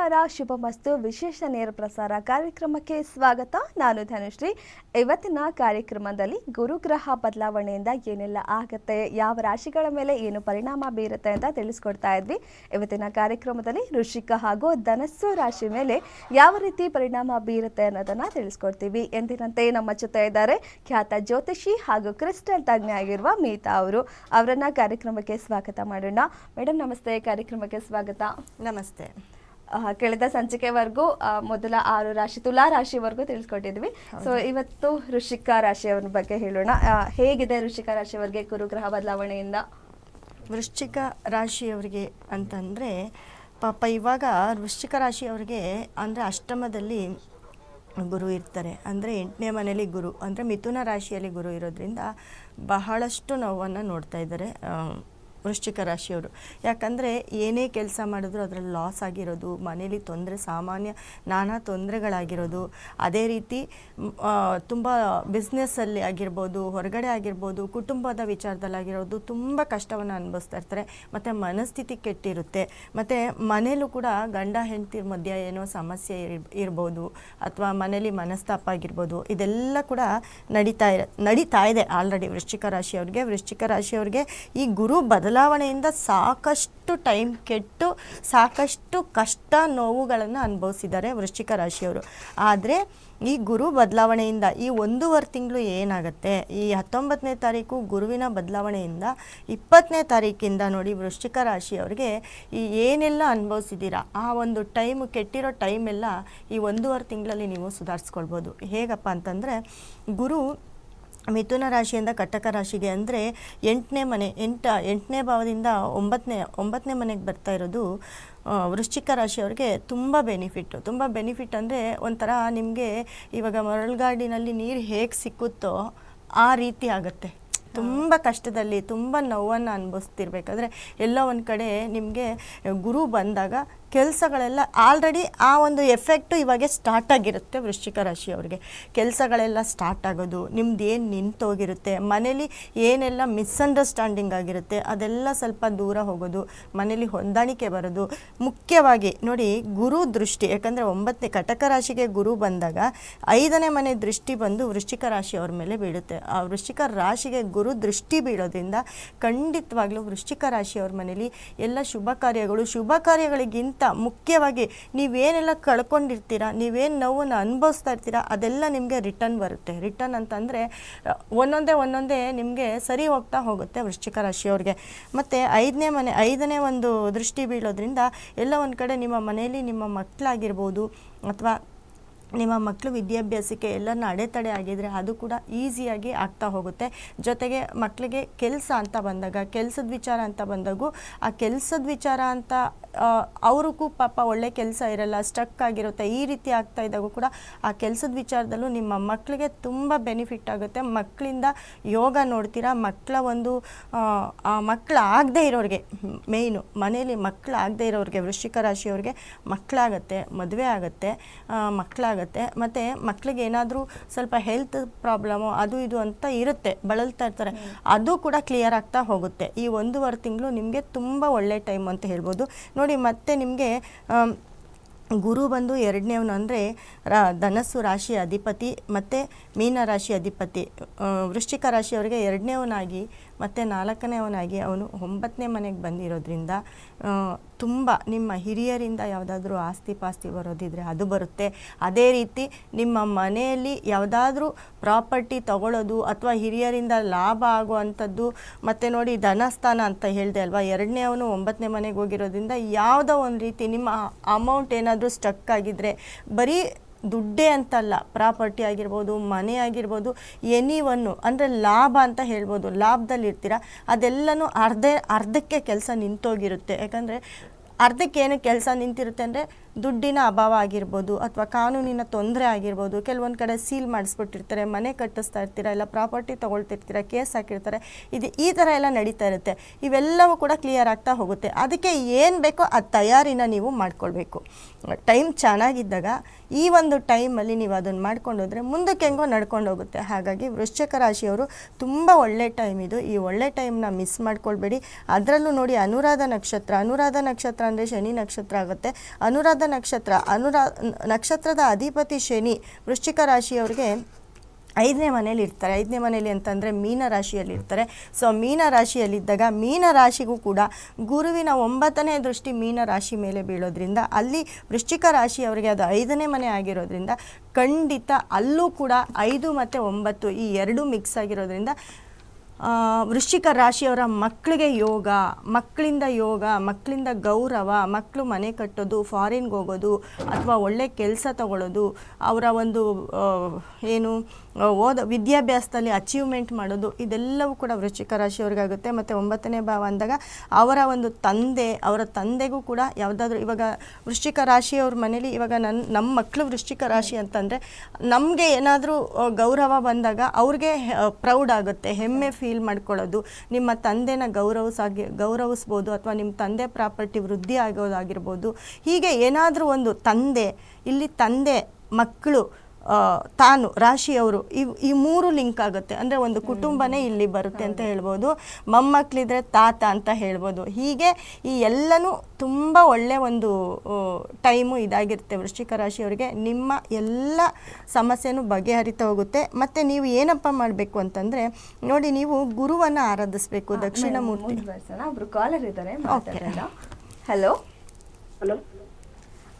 ನಮಸ್ಕಾರ ಶುಭಮಸ್ತು ವಿಶೇಷ ನೇರ ಪ್ರಸಾರ ಕಾರ್ಯಕ್ರಮಕ್ಕೆ ಸ್ವಾಗತ. ನಾನು ಧನುಶ್ರೀ. ಇವತ್ತಿನ ಕಾರ್ಯಕ್ರಮದಲ್ಲಿ ಗುರುಗ್ರಹ ಬದಲಾವಣೆಯಿಂದ ಏನೆಲ್ಲ ಆಗುತ್ತೆ, ಯಾವ ರಾಶಿಗಳ ಮೇಲೆ ಏನು ಪರಿಣಾಮ ಬೀರುತ್ತೆ ಅಂತ ತಿಳಿಸ್ಕೊಡ್ತಾ ಇದ್ವಿ. ಇವತ್ತಿನ ಕಾರ್ಯಕ್ರಮದಲ್ಲಿ ಋಷಿಕ ಹಾಗೂ ಧನಸ್ಸು ರಾಶಿ ಮೇಲೆ ಯಾವ ರೀತಿ ಪರಿಣಾಮ ಬೀರುತ್ತೆ ಅನ್ನೋದನ್ನ ತಿಳಿಸ್ಕೊಡ್ತೀವಿ. ಎಂದಿನಂತೆ ನಮ್ಮ ಜೊತೆ ಇದ್ದಾರೆ ಖ್ಯಾತ ಜ್ಯೋತಿಷಿ ಹಾಗೂ ಕ್ರಿಸ್ಟಲ್ ತಜ್ಞ ಆಗಿರುವ ಮೀತಾ ಅವರು. ಅವರನ್ನ ಕಾರ್ಯಕ್ರಮಕ್ಕೆ ಸ್ವಾಗತ ಮಾಡೋಣ. ಮೇಡಮ್ ನಮಸ್ತೆ. ಕಾರ್ಯಕ್ರಮಕ್ಕೆ ಸ್ವಾಗತ. ನಮಸ್ತೆ. ಕಳೆದ ಸಂಚಿಕೆವರೆಗೂ ಮೊದಲ ಆರು ರಾಶಿ ತುಲಾ ರಾಶಿವರೆಗೂ ತಿಳಿಸ್ಕೊಟ್ಟಿದ್ವಿ. ಸೊ ಇವತ್ತು ಋಷಿಕ ರಾಶಿಯವರ ಬಗ್ಗೆ ಹೇಳೋಣ. ಹೇಗಿದೆ ಋಷಿಕ ರಾಶಿಯವರಿಗೆ ಗುರುಗ್ರಹ ಬದಲಾವಣೆಯಿಂದ? ವೃಶ್ಚಿಕ ರಾಶಿಯವರಿಗೆ ಅಂತಂದರೆ ಪಾಪ ಇವಾಗ ವೃಶ್ಚಿಕ ರಾಶಿಯವರಿಗೆ ಅಂದರೆ ಅಷ್ಟಮದಲ್ಲಿ ಗುರು ಇರ್ತಾರೆ. ಅಂದರೆ ಎಂಟನೇ ಮನೇಲಿ ಗುರು ಅಂದರೆ ಮಿಥುನ ರಾಶಿಯಲ್ಲಿ ಗುರು ಇರೋದ್ರಿಂದ ಬಹಳಷ್ಟು ನೋವನ್ನು ನೋಡ್ತಾ ಇದ್ದಾರೆ. ವೃಶ್ಚಿಕ ರಾಶಿಯವರು. ಯಾಕಂದರೆ ಏನೇ ಕೆಲಸ ಮಾಡಿದ್ರು ಅದರಲ್ಲಿ ಲಾಸ್ ಆಗಿರೋದು, ಮನೇಲಿ ತೊಂದರೆ, ಸಾಮಾನ್ಯ ನಾನಾ ತೊಂದರೆಗಳಾಗಿರೋದು. ಅದೇ ರೀತಿ ತುಂಬ ಬಿಸ್ನೆಸ್ಸಲ್ಲಿ ಆಗಿರ್ಬೋದು, ಹೊರಗಡೆ ಆಗಿರ್ಬೋದು, ಕುಟುಂಬದ ವಿಚಾರದಲ್ಲಾಗಿರೋದು ತುಂಬ ಕಷ್ಟವನ್ನು ಅನುಭವಿಸ್ತಾ ಇರ್ತಾರೆ. ಮತ್ತು ಮನಸ್ಥಿತಿ ಕೆಟ್ಟಿರುತ್ತೆ. ಮತ್ತು ಮನೇಲೂ ಕೂಡ ಗಂಡ ಹೆಂಡತಿ ಮಧ್ಯೆ ಏನೋ ಸಮಸ್ಯೆ ಇರ್, ಇರ್ಬೋದು, ಅಥವಾ ಮನೇಲಿ ಮನಸ್ತಾಪ ಆಗಿರ್ಬೋದು, ಇದೆಲ್ಲ ಕೂಡ ನಡೀತಾ ಇರ, ನಡೀತಾ ಇದೆ ಆಲ್ರೆಡಿ ವೃಶ್ಚಿಕ ರಾಶಿಯವ್ರಿಗೆ. ವೃಶ್ಚಿಕ ರಾಶಿಯವ್ರಿಗೆ ಈ ಗುರು ಬದಲಾವಣೆಯಿಂದ ಸಾಕಷ್ಟು ಟೈಮ್ ಕೆಟ್ಟು ಸಾಕಷ್ಟು ಕಷ್ಟ ನೋವುಗಳನ್ನು ಅನುಭವಿಸಿದ್ದಾರೆ ವೃಶ್ಚಿಕ ರಾಶಿಯವರು. ಆದರೆ ಈ ಗುರು ಬದಲಾವಣೆಯಿಂದ ಈ ಒಂದೂವರೆ ತಿಂಗಳು ಏನಾಗುತ್ತೆ? ಈ ಹತ್ತೊಂಬತ್ತನೇ ತಾರೀಕು ಗುರುವಿನ ಬದಲಾವಣೆಯಿಂದ ಇಪ್ಪತ್ತನೇ ತಾರೀಕಿಂದ ನೋಡಿ ವೃಶ್ಚಿಕ ರಾಶಿಯವ್ರಿಗೆ ಈ ಏನೆಲ್ಲ ಅನುಭವಿಸಿದ್ದೀರಾ? ಆ ಒಂದು ಟೈಮ್ ಕೆಟ್ಟಿರೋ ಟೈಮೆಲ್ಲ ಈ ಒಂದೂವರೆ ತಿಂಗಳಲ್ಲಿ ನೀವು ಸುಧಾರಿಸ್ಕೊಳ್ಬೋದು. ಹೇಗಪ್ಪ ಅಂತಂದರೆ ಗುರು ಮಿಥುನ ರಾಶಿಯಿಂದ ಕಟಕ ರಾಶಿಗೆ ಅಂದರೆ ಎಂಟನೇ ಮನೆ, ಎಂಟ, ಎಂಟನೇ ಭಾವದಿಂದ ಒಂಬತ್ತನೇ ಒಂಬತ್ತನೇ ಮನೆಗೆ ಬರ್ತಾ ಇರೋದು ವೃಶ್ಚಿಕ ರಾಶಿಯವ್ರಿಗೆ ತುಂಬ ಬೆನಿಫಿಟ್ಟು ತುಂಬ ಬೆನಿಫಿಟ್ ಅಂದರೆ ಒಂಥರ ನಿಮಗೆ ಇವಾಗ ಮರಳುಗಾಡಿನಲ್ಲಿ ನೀರು ಹೇಗೆ ಸಿಕ್ಕುತ್ತೋ ಆ ರೀತಿ ಆಗುತ್ತೆ. ತುಂಬ ಕಷ್ಟದಲ್ಲಿ ತುಂಬ ನೋವನ್ನು ಅನುಭವಿಸ್ತಿರ್ಬೇಕಾದ್ರೆ ಎಲ್ಲೋ ಒಂದು ಕಡೆ ನಿಮಗೆ ಗುರು ಬಂದಾಗ ಕೆಲಸಗಳೆಲ್ಲ ಆಲ್ರೆಡಿ ಆ ಒಂದು ಎಫೆಕ್ಟು ಇವಾಗೆ ಸ್ಟಾರ್ಟ್ ಆಗಿರುತ್ತೆ ವೃಶ್ಚಿಕ ರಾಶಿಯವ್ರಿಗೆ. ಕೆಲಸಗಳೆಲ್ಲ ಸ್ಟಾರ್ಟ್ ಆಗೋದು, ನಿಮ್ದು ಏನು ನಿಂತೋಗಿರುತ್ತೆ, ಮನೇಲಿ ಏನೆಲ್ಲ ಮಿಸ್ಅಂಡರ್ಸ್ಟ್ಯಾಂಡಿಂಗ್ ಆಗಿರುತ್ತೆ, ಅದೆಲ್ಲ ಸ್ವಲ್ಪ ದೂರ ಹೋಗೋದು, ಮನೇಲಿ ಹೊಂದಾಣಿಕೆ ಬರೋದು. ಮುಖ್ಯವಾಗಿ ನೋಡಿ ಗುರು ದೃಷ್ಟಿ, ಯಾಕಂದರೆ ಒಂಬತ್ತನೇ ಕಟಕ ರಾಶಿಗೆ ಗುರು ಬಂದಾಗ ಐದನೇ ಮನೆ ದೃಷ್ಟಿ ಬಂದು ವೃಶ್ಚಿಕ ರಾಶಿಯವ್ರ ಮೇಲೆ ಬೀಳುತ್ತೆ. ಆ ವೃಶ್ಚಿಕ ರಾಶಿಗೆ ಗುರು ದೃಷ್ಟಿ ಬೀಳೋದ್ರಿಂದ ಖಂಡಿತವಾಗ್ಲೂ ವೃಶ್ಚಿಕ ರಾಶಿಯವ್ರ ಮನೇಲಿ ಎಲ್ಲ ಶುಭ ಕಾರ್ಯಗಳು, ಶುಭ ಕಾರ್ಯಗಳಿಗಿಂತ ಮುಖ್ಯವಾಗಿ ನೀವೇನೆಲ್ಲ ಕಳ್ಕೊಂಡಿರ್ತೀರ, ನೀವೇನು ನೋವನ್ನು ಅನುಭವಿಸ್ತಾ ಇರ್ತೀರಾ, ಅದೆಲ್ಲ ನಿಮಗೆ ರಿಟರ್ನ್ ಬರುತ್ತೆ. ರಿಟರ್ನ್ ಅಂತಂದರೆ ಒಂದೊಂದೇ ಒಂದೊಂದೇ ನಿಮಗೆ ಸರಿ ಹೋಗ್ತಾ ಹೋಗುತ್ತೆ ವೃಶ್ಚಿಕ ರಾಶಿಯವ್ರಿಗೆ. ಮತ್ತು ಐದನೇ ಮನೆ, ಐದನೇ ಒಂದು ದೃಷ್ಟಿ ಬೀಳೋದ್ರಿಂದ ಎಲ್ಲ ಒಂದು ಕಡೆ ನಿಮ್ಮ ಮನೆಯಲ್ಲಿ ನಿಮ್ಮ ಮಕ್ಕಳಾಗಿರ್ಬೋದು ಅಥವಾ ನಿಮ್ಮ ಮಕ್ಕಳು ವಿದ್ಯಾಭ್ಯಾಸಕ್ಕೆ ಎಲ್ಲರನ್ನ ಅಡೆತಡೆ ಆಗಿದ್ರೆ ಅದು ಕೂಡ ಈಸಿಯಾಗಿ ಆಗ್ತಾ ಹೋಗುತ್ತೆ. ಜೊತೆಗೆ ಮಕ್ಕಳಿಗೆ ಕೆಲಸ ಅಂತ ಬಂದಾಗ, ಕೆಲಸದ ವಿಚಾರ ಅಂತ ಬಂದಾಗೂ ಆ ಕೆಲಸದ ವಿಚಾರ ಅಂತ ಅವ್ರಿಗೂ ಪಾಪ ಒಳ್ಳೆ ಕೆಲಸ ಇರಲ್ಲ ಸ್ಟಕ್ ಆಗಿರುತ್ತೆ ಈ ರೀತಿ ಆಗ್ತಾ ಇದ್ದಾಗ ಕೂಡ ಆ ಕೆಲಸದ ವಿಚಾರದಲ್ಲೂ ನಿಮ್ಮ ಮಕ್ಕಳಿಗೆ ತುಂಬ ಬೆನಿಫಿಟ್ ಆಗುತ್ತೆ. ಮಕ್ಕಳಿಂದ ಯೋಗ ನೋಡ್ತೀರಾ? ಮಕ್ಕಳ ಒಂದು ಆ, ಮಕ್ಕಳು ಆಗದೇ ಇರೋರಿಗೆ ಮೇಯ್ನು ಮನೇಲಿ ಮಕ್ಕಳು ಆಗದೇ ಇರೋರಿಗೆ ವೃಶ್ಚಿಕ ರಾಶಿಯವ್ರಿಗೆ ಮಕ್ಕಳಾಗತ್ತೆ ಮದುವೆ ಆಗುತ್ತೆ ಮಕ್ಕಳಾಗತ್ತೆ ಮತ್ತು ಮಕ್ಕಳಿಗೆ ಏನಾದರೂ ಸ್ವಲ್ಪ ಹೆಲ್ತ್ ಪ್ರಾಬ್ಲಮು ಅದು ಇದು ಅಂತ ಇರುತ್ತೆ ಬಳಲ್ತಾ ಇರ್ತಾರೆ. ಅದು ಕೂಡ ಕ್ಲಿಯರ್ ಆಗ್ತಾ ಹೋಗುತ್ತೆ. ಈ ಒಂದೂವರೆ ತಿಂಗಳು ನಿಮಗೆ ತುಂಬ ಒಳ್ಳೆ ಟೈಮ್ ಅಂತ ಹೇಳ್ಬೋದು. ನೋಡಿ, ಮತ್ತೆ ನಿಮಗೆ ಗುರು ಬಂದು ಎರಡನೇವನು ಅಂದರೆ ರಾ, ಧನಸ್ಸು ರಾಶಿಯ ಅಧಿಪತಿ, ಮತ್ತು ಮೀನ ರಾಶಿ ಅಧಿಪತಿ ವೃಶ್ಚಿಕ ರಾಶಿಯವರಿಗೆ ಎರಡನೇವನಾಗಿ ಮತ್ತು ನಾಲ್ಕನೇವನಾಗಿ ಅವನು ಒಂಬತ್ತನೇ ಮನೆಗೆ ಬಂದಿರೋದ್ರಿಂದ ತುಂಬ ನಿಮ್ಮ ಹಿರಿಯರಿಂದ ಯಾವುದಾದ್ರೂ ಆಸ್ತಿ ಪಾಸ್ತಿ ಬರೋದಿದ್ರೆ ಅದು ಬರುತ್ತೆ. ಅದೇ ರೀತಿ ನಿಮ್ಮ ಮನೆಯಲ್ಲಿ ಯಾವುದಾದ್ರೂ ಪ್ರಾಪರ್ಟಿ ತಗೊಳ್ಳೋದು ಅಥವಾ ಹಿರಿಯರಿಂದ ಲಾಭ ಆಗುವಂಥದ್ದು, ಮತ್ತು ನೋಡಿ ಧನಸ್ಥಾನ ಅಂತ ಹೇಳಿದೆ ಅಲ್ವಾ, ಎರಡನೇ ಅವನು ಒಂಬತ್ತನೇ ಮನೆಗೆ ಹೋಗಿರೋದ್ರಿಂದ ಯಾವುದೋ ಒಂದು ರೀತಿ ನಿಮ್ಮ ಅಮೌಂಟ್ ಏನಾದರೂ ಸ್ಟಕ್ ಆಗಿದ್ದರೆ ಬರೀ ದುಡ್ಡೇ ಅಂತಲ್ಲ, ಪ್ರಾಪರ್ಟಿ ಆಗಿರ್ಬೋದು, ಮನೆ ಆಗಿರ್ಬೋದು ಎನಿ ಒನ್ನು ಅಂದರೆ ಲಾಭ ಅಂತ ಹೇಳ್ಬೋದು ಲಾಭದಲ್ಲಿ ಇರ್ತೀರ ಅದೆಲ್ಲನೂ ಅರ್ಧ, ಅರ್ಧಕ್ಕೆ ಕೆಲಸ ನಿಂತೋಗಿರುತ್ತೆ. ಯಾಕಂದರೆ ಅರ್ಧಕ್ಕೆ ಏನು ಕೆಲಸ ನಿಂತಿರುತ್ತೆ ಅಂದರೆ ದುಡ್ಡಿನ ಅಭಾವ ಆಗಿರ್ಬೋದು ಅಥವಾ ಕಾನೂನಿನ ತೊಂದರೆ ಆಗಿರ್ಬೋದು, ಕೆಲವೊಂದು ಕಡೆ ಸೀಲ್ ಮಾಡಿಸ್ಬಿಟ್ಟಿರ್ತಾರೆ, ಮನೆ ಕಟ್ಟಿಸ್ತಾ ಇರ್ತೀರ ಇಲ್ಲ ಪ್ರಾಪರ್ಟಿ ತೊಗೊಳ್ತಿರ್ತೀರ, ಕೇಸ್ ಹಾಕಿರ್ತಾರೆ, ಇದು ಈ ಥರ ಎಲ್ಲ ನಡೀತಾ ಇರುತ್ತೆ. ಇವೆಲ್ಲವೂ ಕೂಡ ಕ್ಲಿಯರ್ ಆಗ್ತಾ ಹೋಗುತ್ತೆ. ಅದಕ್ಕೆ ಏನು ಬೇಕೋ ಆ ತಯಾರಿನ ನೀವು ಮಾಡ್ಕೊಳ್ಬೇಕು. ಟೈಮ್ ಚೆನ್ನಾಗಿದ್ದಾಗ ಈ ಒಂದು ಟೈಮಲ್ಲಿ ನೀವು ಅದನ್ನು ಮಾಡ್ಕೊಂಡು ಹೋದರೆ ಮುಂದಕ್ಕೆ ಹೆಂಗೋ ನಡ್ಕೊಂಡು ಹೋಗುತ್ತೆ. ಹಾಗಾಗಿ ವೃಶ್ಚಿಕ ರಾಶಿಯವರು ತುಂಬ ಒಳ್ಳೆ ಟೈಮ್ ಇದು. ಈ ಒಳ್ಳೆ ಟೈಮ್ನ ಮಿಸ್ ಮಾಡ್ಕೊಳ್ಬೇಡಿ. ಅದರಲ್ಲೂ ನೋಡಿ ಅನುರಾಧ ನಕ್ಷತ್ರ ಅನುರಾಧ ನಕ್ಷತ್ರ ಅಂದರೆ ಶನಿ ನಕ್ಷತ್ರ ಆಗುತ್ತೆ. ಅನುರಾಧ ನಕ್ಷತ್ರ, ಅನುರಾ, ನಕ್ಷತ್ರದ ಅಧಿಪತಿ ಶನಿ ವೃಶ್ಚಿಕ ರಾಶಿಯವರಿಗೆ ಐದನೇ ಮನೇಲಿ ಇರ್ತಾರೆ. ಐದನೇ ಮನೇಲಿ ಅಂತಂದರೆ ಮೀನ ರಾಶಿಯಲ್ಲಿ ಇರ್ತಾರೆ. ಸೊ ಮೀನ ರಾಶಿಯಲ್ಲಿದ್ದಾಗ ಮೀನ ರಾಶಿಗೂ ಕೂಡ ಗುರುವಿನ ಒಂಬತ್ತನೇ ದೃಷ್ಟಿ ಮೀನ ರಾಶಿ ಮೇಲೆ ಬೀಳೋದ್ರಿಂದ, ಅಲ್ಲಿ ವೃಶ್ಚಿಕ ರಾಶಿಯವರಿಗೆ ಅದು ಐದನೇ ಮನೆ ಆಗಿರೋದ್ರಿಂದ ಖಂಡಿತ ಅಲ್ಲೂ ಕೂಡ ಐದು ಮತ್ತು ಒಂಬತ್ತು ಈ ಎರಡು ಮಿಕ್ಸ್ ಆಗಿರೋದ್ರಿಂದ ವೃಶ್ಚಿಕ ರಾಶಿಯವರ ಮಕ್ಕಳಿಗೆ ಯೋಗ, ಮಕ್ಕಳಿಂದ ಯೋಗ, ಮಕ್ಕಳಿಂದ ಗೌರವ, ಮಕ್ಕಳು ಮನೆ ಕಟ್ಟೋದು ಫಾರಿನ್ಗೆ ಹೋಗೋದು, ಅಥವಾ ಒಳ್ಳೆ ಕೆಲಸ ತಗೊಳ್ಳೋದು ಅವರ ಒಂದು ಏನು ಓದ ವಿದ್ಯಾಭ್ಯಾಸದಲ್ಲಿ ಅಚೀವ್ಮೆಂಟ್ ಮಾಡೋದು, ಇದೆಲ್ಲವೂ ಕೂಡ ವೃಶ್ಚಿಕ ರಾಶಿಯವ್ರಿಗಾಗುತ್ತೆ. ಮತ್ತು ಒಂಬತ್ತನೇ ಭಾವ ಅಂದಾಗ ಅವರ ಒಂದು ತಂದೆ, ಅವರ ತಂದೆಗೂ ಕೂಡ ಯಾವುದಾದ್ರೂ ಇವಾಗ ವೃಶ್ಚಿಕ ರಾಶಿಯವ್ರ ಮನೇಲಿ ಇವಾಗ ನನ್ನ ನಮ್ಮ ಮಕ್ಕಳು ವೃಶ್ಚಿಕ ರಾಶಿ ಅಂತಂದರೆ ನಮಗೆ ಏನಾದರೂ ಗೌರವ ಬಂದಾಗ ಅವ್ರಿಗೆ ಪ್ರೌಡ್ ಆಗುತ್ತೆ, ಹೆಮ್ಮೆ ಫೀಲ್ ಮಾಡ್ಕೊಳ್ಳೋದು. ನಿಮ್ಮ ತಂದೆನ ಗೌರವಿಸಾಗಿ, ಗೌರವಿಸ್ಬೋದು ಅಥವಾ ನಿಮ್ಮ ತಂದೆ ಪ್ರಾಪರ್ಟಿ ವೃದ್ಧಿ ಆಗೋದಾಗಿರ್ಬೋದು. ಹೀಗೆ ಏನಾದರೂ ಒಂದು ತಂದೆ, ಇಲ್ಲಿ ತಂದೆ ಮಕ್ಕಳು ತಾನು ರಾಶಿಯವರು ಇವ್ ಈ ಮೂರು ಲಿಂಕ್ ಆಗುತ್ತೆ. ಅಂದರೆ ಒಂದು ಕುಟುಂಬನೇ ಇಲ್ಲಿ ಬರುತ್ತೆ ಅಂತ ಹೇಳ್ಬೋದು. ಮೊಮ್ಮಕ್ಕಳಿದ್ರೆ ತಾತ ಅಂತ ಹೇಳ್ಬೋದು. ಹೀಗೆ ಈ ಎಲ್ಲನೂ ತುಂಬ ಒಳ್ಳೆ ಒಂದು ಟೈಮು ಇದಾಗಿರುತ್ತೆ ವೃಶ್ಚಿಕ ರಾಶಿಯವರಿಗೆ. ನಿಮ್ಮ ಎಲ್ಲ ಸಮಸ್ಯೆನೂ ಬಗೆಹರಿತಾ ಹೋಗುತ್ತೆ. ಮತ್ತು ನೀವು ಏನಪ್ಪ ಮಾಡಬೇಕು ಅಂತಂದರೆ ನೋಡಿ ನೀವು ಗುರುವನ್ನು ಆರಾಧಿಸ್ಬೇಕು ದಕ್ಷಿಣ ಮೂರ್ತಿ. ಒಬ್ರು ಕಾಲರ್ ಇದ್ದಾರೆ ಮಾತಾಡೋಣ. ಹಲೋ ಹಲೋ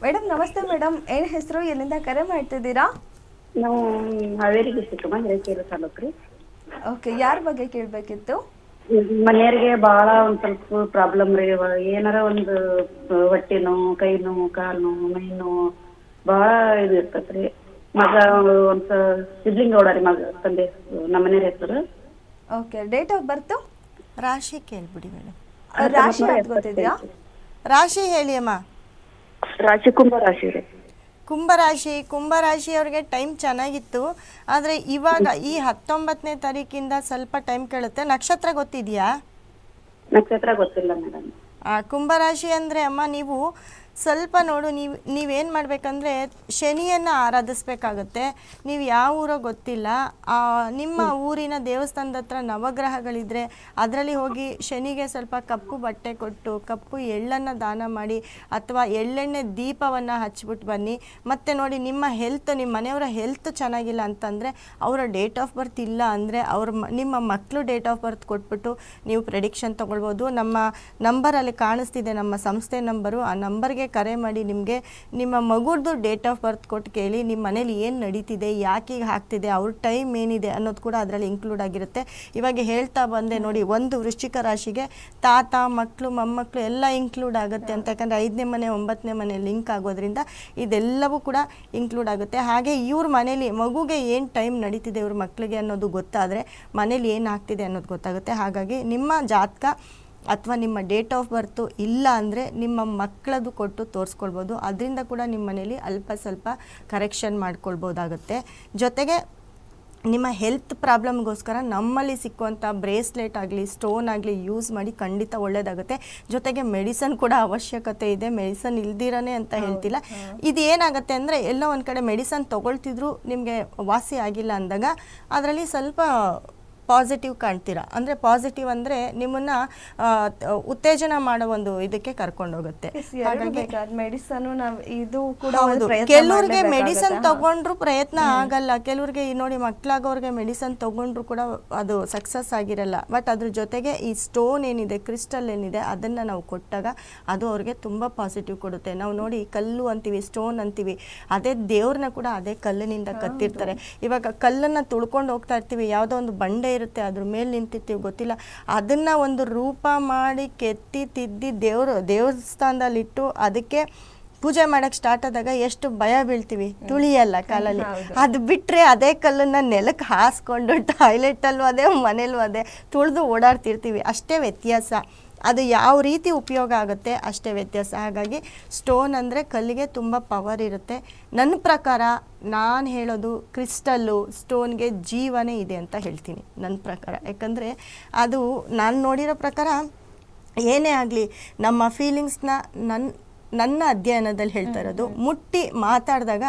ಮೇಡಮ್ ನಮಸ್ತೆ ಮೇಡಮ್ ಏನು ಹೆಸರು? ಎಲ್ಲಿಂದ ಕರೆ ಮಾಡ್ತಿದ್ದೀರಾ? ನಾವು ಹಾವೇರಿ ಡಿಸ್ಟಿಕ್ ಹಿರೇಕೆರೆ ತಾಲೂಕು ರೀ ಓಕೆ ಯಾರ ಬಗ್ಗೆ ಕೇಳಬೇಕಿತ್ತು? ಮನೆಯವರಿಗೆ ಬಹಳ ಒಂದ್ ಸ್ವಲ್ಪ ಪ್ರಾಬ್ಲಮ್ ರೀ ಏನಾರ ಒಂದು ಹೊಟ್ಟೆ ನೋವು ಕೈ ನೋವು ಕಾಲು ನೋವು ಮೈ ನೋವು ಬಹಳ ಇದು ಇರ್ತತ್ರಿ. ಮಗ ಒಂದ್ ಸಿಬ್ಲಿಂಗ್ ಗೌಡ ರೀ ಮಗ ತಂದೆ ನಮ್ಮ ಮನೆಯವ್ರ ಹೆಸರು. ಓಕೆ ಡೇಟ್ ಆಫ್ ಬರ್ತು ರಾಶಿ ಕೇಳ್ಬಿಡಿ ಮೇಡಮ್. ರಾಶಿ ಗೊತ್ತಿದ್ಯಾ? ರಾಶಿ ಹೇಳಿ ಅಮ್ಮ. ರಾಶಿ ಕುಂಭ ರಾಶಿ ರೀ. ಕುಂಭರಾಶಿ ಕುಂಭರಾಶಿಯವ್ರಿಗೆ ಟೈಮ್ ಚೆನ್ನಾಗಿತ್ತು. ಆದರೆ ಇವಾಗ ಈ ಹತ್ತೊಂಬತ್ತನೇ ತಾರೀಕಿಂದ ಸ್ವಲ್ಪ ಟೈಮ್ ಕೇಳುತ್ತೆ. ನಕ್ಷತ್ರ ಗೊತ್ತಿದೆಯಾ? ನಕ್ಷತ್ರ ಗೊತ್ತಿಲ್ಲ ಮೇಡಮ್ ಕುಂಭರಾಶಿ ಅಂದರೆ ಅಮ್ಮ ನೀವು ಸ್ವಲ್ಪ ನೋಡು ನೀವು ನೀವೇನು ಮಾಡಬೇಕಂದ್ರೆ ಶನಿಯನ್ನು ಆರಾಧಿಸ್ಬೇಕಾಗತ್ತೆ. ನೀವು ಯಾವ ಊರೋ ಗೊತ್ತಿಲ್ಲ. ನಿಮ್ಮ ಊರಿನ ದೇವಸ್ಥಾನದ ಹತ್ರ ನವಗ್ರಹಗಳಿದ್ರೆ ಅದರಲ್ಲಿ ಹೋಗಿ ಶನಿಗೆ ಸ್ವಲ್ಪ ಕಪ್ಪು ಬಟ್ಟೆ ಕೊಟ್ಟು ಕಪ್ಪು ಎಳ್ಳನ್ನು ದಾನ ಮಾಡಿ ಅಥವಾ ಎಳ್ಳೆಣ್ಣೆ ದೀಪವನ್ನು ಹಚ್ಬಿಟ್ಟು ಬನ್ನಿ. ಮತ್ತು ನೋಡಿ ನಿಮ್ಮ ಹೆಲ್ತ್ ನಿಮ್ಮ ಮನೆಯವರ ಹೆಲ್ತ್ ಚೆನ್ನಾಗಿಲ್ಲ ಅಂತಂದರೆ ಅವರ ಡೇಟ್ ಆಫ್ ಬರ್ತ್ ಇಲ್ಲ ಅಂದರೆ ಅವ್ರ ನಿಮ್ಮ ಮಕ್ಕಳು ಡೇಟ್ ಆಫ್ ಬರ್ತ್ ಕೊಟ್ಬಿಟ್ಟು ನೀವು ಪ್ರೆಡಿಕ್ಷನ್ ತೊಗೊಳ್ಬೋದು. ನಮ್ಮ ನಂಬರಲ್ಲಿ ಕಾಣಿಸ್ತಿದೆ ನಮ್ಮ ಸಂಸ್ಥೆ ನಂಬರು ಆ ನಂಬರ್ಗೆ ಕರೆ ಮಾಡಿ ನಿಮಗೆ ನಿಮ್ಮ ಮಗುರ್ದು ಡೇಟ್ ಆಫ್ ಬರ್ತ್ ಕೊಟ್ಟು ಕೇಳಿ ನಿಮ್ಮ ಮನೇಲಿ ಏನು ನಡೀತಿದೆ, ಯಾಕೆ ಆಗ್ತಿದೆ, ಅವ್ರ ಟೈಮ್ ಏನಿದೆ ಅನ್ನೋದು ಕೂಡ ಅದರಲ್ಲಿ ಇನ್ಕ್ಲೂಡ್ ಆಗಿರುತ್ತೆ. ಇವಾಗ ಹೇಳ್ತಾ ಬಂದೆ ನೋಡಿ, ಒಂದು ವೃಶ್ಚಿಕ ರಾಶಿಗೆ ತಾತ ಮಕ್ಕಳು ಮೊಮ್ಮಕ್ಕಳು ಎಲ್ಲ ಇನ್ಕ್ಲೂಡ್ ಆಗುತ್ತೆ ಅಂತ. ಯಾಕಂದರೆ ಐದನೇ ಮನೆ ಒಂಬತ್ತನೇ ಮನೆ ಲಿಂಕ್ ಆಗೋದ್ರಿಂದ ಇದೆಲ್ಲವೂ ಕೂಡ ಇನ್ಕ್ಲೂಡ್ ಆಗುತ್ತೆ. ಹಾಗೆ ಇವ್ರ ಮನೇಲಿ ಮಗುಗೆ ಏನು ಟೈಮ್ ನಡೀತಿದೆ ಇವ್ರ ಮಕ್ಕಳಿಗೆ ಅನ್ನೋದು ಗೊತ್ತಾದರೆ ಮನೇಲಿ ಏನು ಆಗ್ತಿದೆ ಅನ್ನೋದು ಗೊತ್ತಾಗುತ್ತೆ. ಹಾಗಾಗಿ ನಿಮ್ಮ ಜಾತಕ ಅಥವಾ ನಿಮ್ಮ ಡೇಟ್ ಆಫ್ ಬರ್ತು ಇಲ್ಲ ಅಂದರೆ ನಿಮ್ಮ ಮಕ್ಕಳದು ಕೊಟ್ಟು ತೋರಿಸ್ಕೊಳ್ಬೋದು. ಅದರಿಂದ ಕೂಡ ನಿಮ್ಮ ಮನೇಲಿ ಅಲ್ಪ ಸ್ವಲ್ಪ ಕರೆಕ್ಷನ್ ಮಾಡ್ಕೊಳ್ಬೋದಾಗುತ್ತೆ. ಜೊತೆಗೆ ನಿಮ್ಮ ಹೆಲ್ತ್ ಪ್ರಾಬ್ಲಮ್ಗೋಸ್ಕರ ನಮ್ಮಲ್ಲಿ ಸಿಕ್ಕುವಂಥ ಬ್ರೇಸ್ಲೆಟ್ ಆಗಲಿ ಸ್ಟೋನ್ ಆಗಲಿ ಯೂಸ್ ಮಾಡಿ ಖಂಡಿತ ಒಳ್ಳೆಯದಾಗುತ್ತೆ ಜೊತೆಗೆ ಮೆಡಿಸನ್ ಕೂಡ ಅವಶ್ಯಕತೆ ಇದೆ. ಮೆಡಿಸನ್ ಇಲ್ದಿರನೇ ಅಂತ ಹೇಳ್ತಿಲ್ಲ. ಇದು ಏನಾಗುತ್ತೆ ಅಂದರೆ ಎಲ್ಲೋ ಒಂದು ಕಡೆ ಮೆಡಿಸನ್ ತೊಗೊಳ್ತಿದ್ರು ನಿಮಗೆ ವಾಸಿ ಆಗಿಲ್ಲ ಅಂದಾಗ ಅದರಲ್ಲಿ ಸ್ವಲ್ಪ ಪಾಸಿಟಿವ್ ಕಾಣ್ತೀರಾ? ಅಂದರೆ ಪಾಸಿಟಿವ್ ಅಂದರೆ ನಿಮ್ಮನ್ನು ಉತ್ತೇಜನ ಮಾಡೋ ಒಂದು ಇದಕ್ಕೆ ಕರ್ಕೊಂಡೋಗುತ್ತೆ ಮೆಡಿಸನ್ ನಾವ್ ಇದು ಕೂಡ ಕೆಲವ್ರಿಗೆ ಮೆಡಿಸನ್ ತಗೊಂಡ್ರು ಪ್ರಯತ್ನ ಆಗಲ್ಲ. ಕೆಲವ್ರಿಗೆ ಈ ನೋಡಿ ಮಕ್ಕಳಾಗೋರಿಗೆ ಮೆಡಿಸನ್ ತಗೊಂಡ್ರು ಕೂಡ ಅದು ಸಕ್ಸಸ್ ಆಗಿರಲ್ಲ. ಬಟ್ ಅದ್ರ ಜೊತೆಗೆ ಈ ಸ್ಟೋನ್ ಏನಿದೆ ಕ್ರಿಸ್ಟಲ್ ಏನಿದೆ ಅದನ್ನು ನಾವು ಕೊಟ್ಟಾಗ ಅದು ಅವ್ರಿಗೆ ತುಂಬ ಪಾಸಿಟಿವ್ ಕೊಡುತ್ತೆ. ನಾವು ನೋಡಿ ಕಲ್ಲು ಅಂತೀವಿ ಸ್ಟೋನ್ ಅಂತೀವಿ ಅದೇ ದೇವ್ರನ್ನ ಕೂಡ ಅದೇ ಕಲ್ಲಿನಿಂದ ಕತ್ತಿರ್ತಾರೆ. ಇವಾಗ ಕಲ್ಲನ್ನು ತುಳ್ಕೊಂಡು ಹೋಗ್ತಾ ಇರ್ತೀವಿ ಯಾವುದೋ ಒಂದು ಬಂಡೆ ಇರುತ್ತೆ ಅದ್ರ ಮೇಲೆ ನಿಂತಿರ್ತೀವಿ ಗೊತ್ತಿಲ್ಲ. ಅದನ್ನ ಒಂದು ರೂಪ ಮಾಡಿ ಕೆತ್ತಿ ತಿದ್ದಿ ದೇವ್ರ ದೇವಸ್ಥಾನದಲ್ಲಿ ಇಟ್ಟು ಅದಕ್ಕೆ ಪೂಜೆ ಮಾಡಕ್ ಸ್ಟಾರ್ಟ್ ಆದಾಗ ಎಷ್ಟು ಭಯ ಬೀಳ್ತೀವಿ. ತುಳಿಯಲ್ಲ ಕಾಲಲ್ಲಿ. ಅದು ಬಿಟ್ರೆ ಅದೇ ಕಲ್ಲನ್ನ ನೆಲಕ್ಕೆ ಹಾಸ್ಕೊಂಡು ಟಾಯ್ಲೆಟಲ್ಲೂ ಅದೇ ಮನೇಲೂ ಅದೇ ತುಳಿದು ಓಡಾಡ್ತಿರ್ತೀವಿ. ಅಷ್ಟೇ ವ್ಯತ್ಯಾಸ. ಅದು ಯಾವ ರೀತಿ ಉಪಯೋಗ ಆಗುತ್ತೆ ಅಷ್ಟೇ ವ್ಯತ್ಯಾಸ. ಹಾಗಾಗಿ ಸ್ಟೋನ್ ಅಂದರೆ ಕಲ್ಲಿಗೆ ತುಂಬ ಪವರ್ ಇರುತ್ತೆ. ನನ್ನ ಪ್ರಕಾರ ನಾನು ಹೇಳೋದು ಕ್ರಿಸ್ಟಲ್ಲು ಸ್ಟೋನ್ಗೆ ಜೀವನೇ ಇದೆ ಅಂತ ಹೇಳ್ತೀನಿ ನನ್ನ ಪ್ರಕಾರ. ಯಾಕಂದರೆ ಅದು ನಾನು ನೋಡಿರೋ ಪ್ರಕಾರ ಏನೇ ಆಗಲಿ ನಮ್ಮ ಫೀಲಿಂಗ್ಸ್ನ ನನ್ನ ನನ್ನ ಅಧ್ಯಯನದಲ್ಲಿ ಹೇಳ್ತಾ ಇರೋದು ಮುಟ್ಟಿ ಮಾತಾಡಿದಾಗ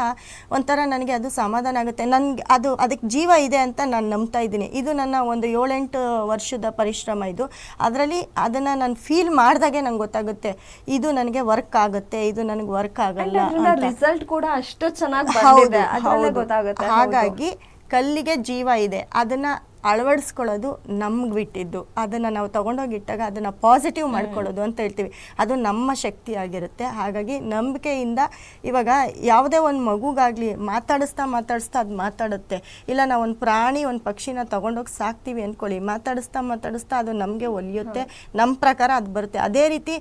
ಒಂಥರ ನನಗೆ ಅದು ಸಮಾಧಾನ ಆಗುತ್ತೆ. ನನಗೆ ಅದು ಅದಕ್ಕೆ ಜೀವ ಇದೆ ಅಂತ ನಾನು ನಂಬ್ತಾ ಇದ್ದೀನಿ. ಇದು ನನ್ನ ಒಂದು ಏಳೆಂಟು ವರ್ಷದ ಪರಿಶ್ರಮ ಇದು. ಅದರಲ್ಲಿ ಅದನ್ನು ನಾನು ಫೀಲ್ ಮಾಡಿದಾಗೆ ನಂಗೆ ಗೊತ್ತಾಗುತ್ತೆ ಇದು ನನಗೆ ವರ್ಕ್ ಆಗುತ್ತೆ ಇದು ನನಗೆ ವರ್ಕ್ ಆಗಲ್ಲ ರಿಸಲ್ಟ್ ಕೂಡ ಅಷ್ಟು ಚೆನ್ನಾಗಿ ಹಾಗಾಗಿ ಕಲ್ಲಿಗೆ ಜೀವ ಇದೆ. ಅದನ್ನ ಅಳವಡಿಸ್ಕೊಳ್ಳೋದು ನಮ್ಗೆ ಬಿಟ್ಟಿದ್ದು. ಅದನ್ನು ನಾವು ತೊಗೊಂಡೋಗಿಟ್ಟಾಗ ಅದನ್ನು ಪಾಸಿಟಿವ್ ಮಾಡ್ಕೊಳ್ಳೋದು ಅಂತ ಹೇಳ್ತೀವಿ. ಅದು ನಮ್ಮ ಶಕ್ತಿ ಆಗಿರುತ್ತೆ. ಹಾಗಾಗಿ ನಂಬಿಕೆಯಿಂದ ಇವಾಗ ಯಾವುದೇ ಒಂದು ಮಗುಗಾಗಲಿ ಮಾತಾಡಿಸ್ತಾ ಮಾತಾಡಿಸ್ತಾ ಅದು ಮಾತಾಡುತ್ತೆ. ಇಲ್ಲ ನಾವು ಒಂದು ಪ್ರಾಣಿ ಒಂದು ಪಕ್ಷಿನ ತಗೊಂಡೋಗಿ ಸಾಕ್ತೀವಿ ಅಂದ್ಕೊಳ್ಳಿ ಮಾತಾಡಿಸ್ತಾ ಮಾತಾಡಿಸ್ತಾ ಅದು ನಮಗೆ ಒಲಿಯುತ್ತೆ. ನಮ್ಮ ಪ್ರಕಾರ ಅದು ಬರುತ್ತೆ. ಅದೇ ರೀತಿ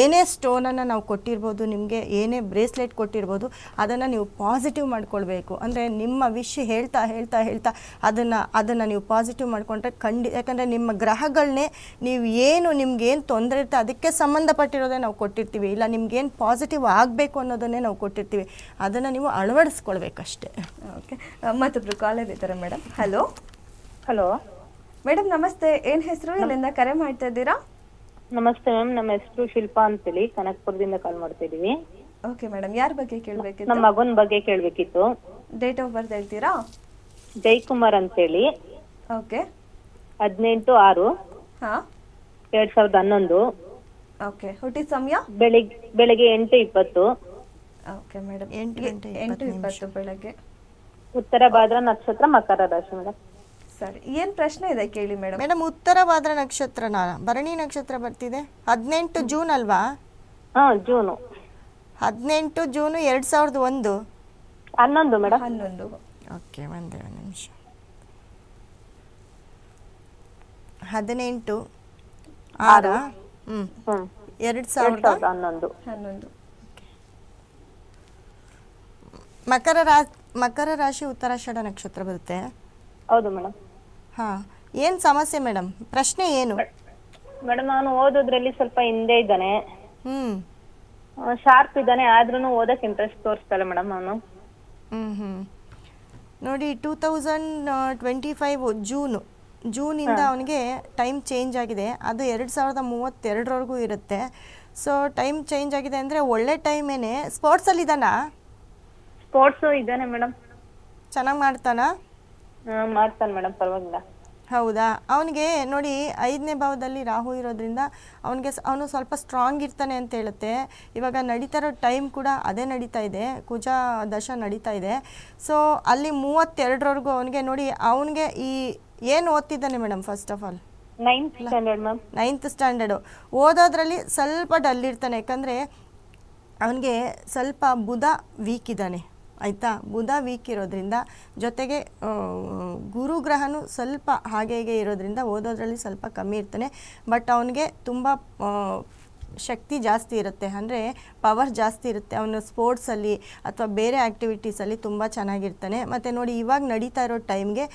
ಏನೇ ಸ್ಟೋನನ್ನು ನಾವು ಕೊಟ್ಟಿರ್ಬೋದು ನಿಮಗೆ ಏನೇ ಬ್ರೇಸ್ಲೆಟ್ ಕೊಟ್ಟಿರ್ಬೋದು ಅದನ್ನು ನೀವು ಪಾಸಿಟಿವ್ ಮಾಡ್ಕೊಳ್ಬೇಕು. ಅಂದರೆ ನಿಮ್ಮ ವಿಷ್ ಹೇಳ್ತಾ ಹೇಳ್ತಾ ಹೇಳ್ತಾ ಅದನ್ನು ಅದನ್ನು ನೀವು ಪಾಸಿಟಿವ್ ಮಾಡ್ಕೊಂಡ್ರೆ ಖಂಡಿ ಯಾಕಂದರೆ ನಿಮ್ಮ ಗ್ರಹಗಳನ್ನೇ ನೀವು ಏನು ನಿಮ್ಗೆ ಏನು ತೊಂದರೆ ಇರುತ್ತೆ ಅದಕ್ಕೆ ಸಂಬಂಧಪಟ್ಟಿರೋದೇ ನಾವು ಕೊಟ್ಟಿರ್ತೀವಿ. ಇಲ್ಲ ನಿಮ್ಗೇನು ಪಾಸಿಟಿವ್ ಆಗಬೇಕು ಅನ್ನೋದನ್ನೇ ನಾವು ಕೊಟ್ಟಿರ್ತೀವಿ. ಅದನ್ನು ನೀವು ಅಳವಡಿಸ್ಕೊಳ್ಬೇಕಷ್ಟೇ. ಓಕೆ ಮತ್ತೊಬ್ರು ಕಾಲರ್ ಇದ್ದಾರೆ ಮೇಡಮ್ ಹಲೋ ಹಲೋ ಮೇಡಮ್ ನಮಸ್ತೆ. ಏನ್ ಹೆಸರು? ಇಲ್ಲಿಂದ ಕರೆ ಮಾಡ್ತಾ ಇದ್ದೀರಾ? ನಮಸ್ತೆ ಮ್ಯಾಮ್ ನಮ್ಮ ಹೆಸರು ಶಿಲ್ಪಾ ಅಂತೇಳಿ. ಕನಕಪುರದಿಂದ ಕಾಲ್ ಮಾಡ್ತಾ ಇದ್ದೀವಿ ಓಕೆ ಮೇಡಮ್ ಯಾರ ಬಗ್ಗೆ ನಮ್ಮ ಕೇಳಬೇಕಿತ್ತು ಮಗನ ಬಗ್ಗೆ ಕೇಳಬೇಕಿತ್ತು. ಡೇಟ್ ಆಫ್ ಬರ್ತ್ ಹೇಳ್ತೀರಾ? ಜೈಕುಮಾರ್ ಅಂತೇಳಿ. ಓಕೆ. ಹದಿನೆಂಟು ಆರು. ಹಾ. ಎರಡ್ ಸಾವಿರದ ಹನ್ನೊಂದು. ಓಕೆ. ಹುಟ್ಟಿದ ಸಮಯ? ಬೆಳಿಗ್ಗೆ ಬೆಳಿಗ್ಗೆ ಎಂಟು ಇಪ್ಪತ್ತು. Okay madam. ಎಂಟು ಗಂಟೆ ಎಂಟು ಇಪ್ಪತ್ತು ಇಪ್ಪತ್ತು ಬೆಳಗ್ಗೆ. ಉತ್ತರ ಭಾದ್ರ ನಕ್ಷತ್ರ ಮಕರ ರಾಶಿ ಮೇಡಮ್. ಸರಿ. ಏನ್ ಪ್ರಶ್ನೆ ಇದೆ ಕೇಳಿ ಮೇಡಮ್? ಮೇಡಮ್ ಉತ್ತರ ಭಾದ್ರ ನಕ್ಷತ್ರನ ಭರಣಿ ನಕ್ಷತ್ರ ಬರ್ತಿದೆ. ಹದಿನೆಂಟು ಜೂನ್ ಅಲ್ವಾ? ಹಾ ಜೂನು. ಹದಿನೆಂಟು ಜೂನು ಎರಡು ಸಾವಿರದ ಒಂದು. ಹನ್ನೊಂದು ಮೇಡಮ್. ಹನ್ನೊಂದು. ಓಕೆ ಒಂದೇ ಒಂದು ನಿಮಿಷ. ಹದಿನೆಂಟು ಆರ. ಹ್ಞೂ ಹ್ಮ್ ಎರಡು ಸಾವಿರದ ಸಾವಿರದ ಹನ್ನೊಂದು. ಹನ್ನೊಂದು. ಮಕರ ರಾ ಮಕರ ರಾಶಿ ಉತ್ತರಾಷಾಢ ನಕ್ಷತ್ರ ಬರುತ್ತೆ. ಹೌದು ಮೇಡಮ್. ಹಾ ಏನ್ ಸಮಸ್ಯೆ ಮೇಡಮ್? ಪ್ರಶ್ನೆ ಏನು? ಮೇಡಮ್ ನಾನು ಓದೋದ್ರಲ್ಲಿ ಸ್ವಲ್ಪ ಹಿಂದೆ ಇದ್ದಾನೆ. ಹ್ಮ್. ಶಾರ್ಪ್ ಇದ್ದಾನೆ ಆದ್ರೂ ಓದಕ್ ಇಂಟ್ರೆಸ್ಟ್ ತೋರಿಸ್ತಾಳೆ ಮೇಡಮ್ ಅವನು. ಹ್ಮ್ ಹ್ಮ್. ನೋಡಿ two thousand twenty five June. ಜೂನಿಂದ ಅವನಿಗೆ ಟೈಮ್ ಚೇಂಜ್ ಆಗಿದೆ. ಅದು ಎರಡು ಸಾವಿರದ ಮೂವತ್ತೆರಡರವರೆಗೂ ಇರುತ್ತೆ. ಸೊ ಟೈಮ್ ಚೇಂಜ್ ಆಗಿದೆ ಅಂದರೆ ಒಳ್ಳೆ ಟೈಮೇನೆ ಸ್ಪೋರ್ಟ್ಸಲ್ಲಿ ಇದ್ದಾನಾ? ಸ್ಪೋರ್ಟ್ಸ್ ಇದ್ದಾನೆ ಮೇಡಮ್ ಚೆನ್ನಾಗಿ ಮಾಡ್ತಾನಾ? ಮಾಡ್ತಾನೆ ಮೇಡಮ್ ಪರವಾಗಿಲ್ಲ. ಹೌದಾ? ಅವನಿಗೆ ನೋಡಿ ಐದನೇ ಭಾವದಲ್ಲಿ ರಾಹು ಇರೋದ್ರಿಂದ ಅವನಿಗೆ ಅವನು ಸ್ವಲ್ಪ ಸ್ಟ್ರಾಂಗ್ ಇರ್ತಾನೆ ಅಂತ ಹೇಳುತ್ತೆ. ಇವಾಗ ನಡೀತಾ ಇರೋ ಟೈಮ್ ಕೂಡ ಅದೇ ನಡೀತಾ ಇದೆ. ಕುಜ ದಶ ನಡೀತಾ ಇದೆ. ಸೊ ಅಲ್ಲಿ ಮೂವತ್ತೆರಡರವರೆಗೂ ಅವನಿಗೆ ನೋಡಿ ಅವನಿಗೆ ಈ ಏನು ಓದ್ತಿದ್ದಾನೆ madam first of all ninth standard ma'am ninth standard ಓದೋದ್ರಲ್ಲಿ ಸ್ವಲ್ಪ ಡಲ್ ಇರ್ತಾನೆ ಯಾಕಂದರೆ ಅವನಿಗೆ ಸ್ವಲ್ಪ ಬುಧ ವೀಕ್ ಇದ್ದಾನೆ ಆಯಿತಾ? ಬುಧ ವೀಕ್ ಇರೋದ್ರಿಂದ ಜೊತೆಗೆ ಗುರುಗ್ರಹನೂ ಸ್ವಲ್ಪ ಹಾಗೆ ಹೀಗೆ ಇರೋದ್ರಿಂದ ಓದೋದ್ರಲ್ಲಿ ಸ್ವಲ್ಪ ಕಮ್ಮಿ ಇರ್ತಾನೆ ಬಟ್ ಅವನಿಗೆ ತುಂಬ ಶಕ್ತಿ ಜಾಸ್ತಿ ಇರುತ್ತೆ ಅಂದರೆ ಪವರ್ ಜಾಸ್ತಿ ಇರುತ್ತೆ. ಅವನು ಸ್ಪೋರ್ಟ್ಸಲ್ಲಿ ಅಥವಾ ಬೇರೆ ಆ್ಯಕ್ಟಿವಿಟೀಸಲ್ಲಿ ತುಂಬ ಚೆನ್ನಾಗಿರ್ತಾನೆ. ಮತ್ತು ನೋಡಿ, ಇವಾಗ ನಡೀತಾ ಇರೋ ಟೈಮ್ಗೆ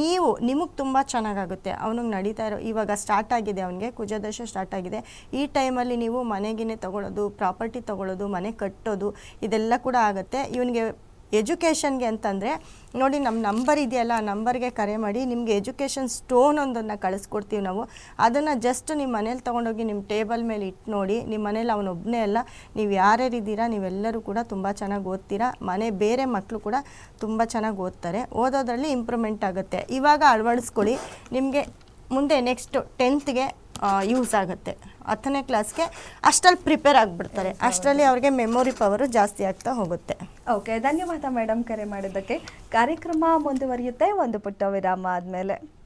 ನೀವು, ನಿಮಗೆ ತುಂಬ ಚೆನ್ನಾಗಾಗುತ್ತೆ. ಅವನಿಗೆ ನಡೀತಾ ಇರೋ, ಇವಾಗ ಸ್ಟಾರ್ಟ್ ಆಗಿದೆ ಅವನಿಗೆ, ಕುಜದಶ ಸ್ಟಾರ್ಟ್ ಆಗಿದೆ. ಈ ಟೈಮಲ್ಲಿ ನೀವು ಮನೆಗಿನೇ ತಗೊಳ್ಳೋದು ಪ್ರಾಪರ್ಟಿ ತಗೊಳ್ಳೋದು ಮನೆ ಕಟ್ಟೋದು, ಇದೆಲ್ಲ ಕೂಡ ಆಗುತ್ತೆ. ಇವನಿಗೆ ಎಜುಕೇಷನ್ಗೆ ಅಂತಂದರೆ, ನೋಡಿ ನಮ್ಮ ನಂಬರ್ ಇದೆಯಲ್ಲ, ಆ ನಂಬರ್ಗೆ ಕರೆ ಮಾಡಿ ನಿಮಗೆ ಎಜುಕೇಷನ್ ಸ್ಟೋನ್ ಒಂದನ್ನು ಕಳಿಸ್ಕೊಡ್ತೀವಿ ನಾವು. ಅದನ್ನು ಜಸ್ಟ್ ನಿಮ್ಮ ಮನೇಲಿ ತೊಗೊಂಡೋಗಿ ನಿಮ್ಮ ಟೇಬಲ್ ಮೇಲೆ ಇಟ್ಟು ನೋಡಿ ನಿಮ್ಮ ಮನೇಲಿ ಅವನೊಬ್ಬನೇ ಅಲ್ಲ, ನೀವು ಯಾರ್ಯಾರು ಇದ್ದೀರಾ, ನೀವೆಲ್ಲರೂ ಕೂಡ ತುಂಬ ಚೆನ್ನಾಗಿ ಓದ್ತೀರಾ. ಮನೆ ಬೇರೆ ಮಕ್ಕಳು ಕೂಡ ತುಂಬ ಚೆನ್ನಾಗಿ ಓದ್ತಾರೆ. ಓದೋದ್ರಲ್ಲಿ ಇಂಪ್ರೂವ್ಮೆಂಟ್ ಆಗುತ್ತೆ. ಇವಾಗ ಅಳವಡಿಸ್ಕೊಳ್ಳಿ, ನಿಮಗೆ ಮುಂದೆ ನೆಕ್ಸ್ಟ್ ಟೆಂತ್ಗೆ ಯೂಸ್ ಆಗುತ್ತೆ. ಹತ್ತನೇ ಕ್ಲಾಸ್ಗೆ ಅಷ್ಟಲ್ಲಿ ಪ್ರಿಪೇರ್ ಆಗಿಬಿಡ್ತಾರೆ. ಅಷ್ಟರಲ್ಲಿ ಅವ್ರಿಗೆ ಮೆಮೊರಿ ಪವರು ಜಾಸ್ತಿ ಆಗ್ತಾ ಹೋಗುತ್ತೆ. ಓಕೆ ಧನ್ಯವಾದ ಮೇಡಮ್ ಕರೆ ಮಾಡಿದ್ದಕ್ಕೆ. ಕಾರ್ಯಕ್ರಮ ಮುಂದುವರಿಯುತ್ತೆ. ಒಂದು ಪುಟ್ಟ ವಿರಾಮ ಆದಮೇಲೆ.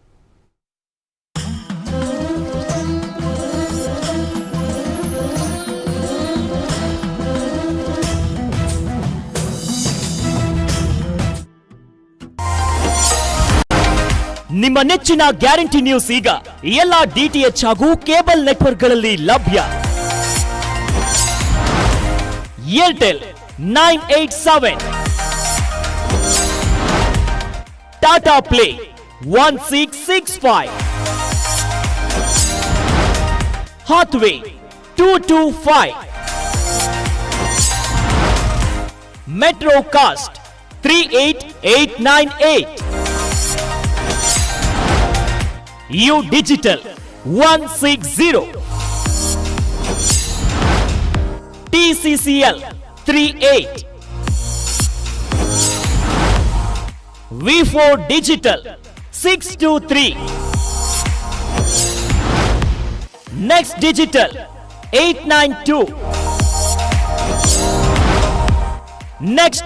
ನಿಮ್ಮ ನೆಚ್ಚಿನ ಗ್ಯಾರಂಟಿ ನ್ಯೂಸ್ ಈಗ ಎಲ್ಲಾ ಡಿಟಿಎಚ್ ಹಾಗೂ ಕೇಬಲ್ ನೆಟ್ವರ್ಕ್ಗಳಲ್ಲಿ ಲಭ್ಯ. Airtel nine eight seven. Tata play one six six five. Hathway two two five. Metro cast three eight eight nine eight. U digital one six zero TCCL 38 V4 Digital 623 Next Digital 892 Next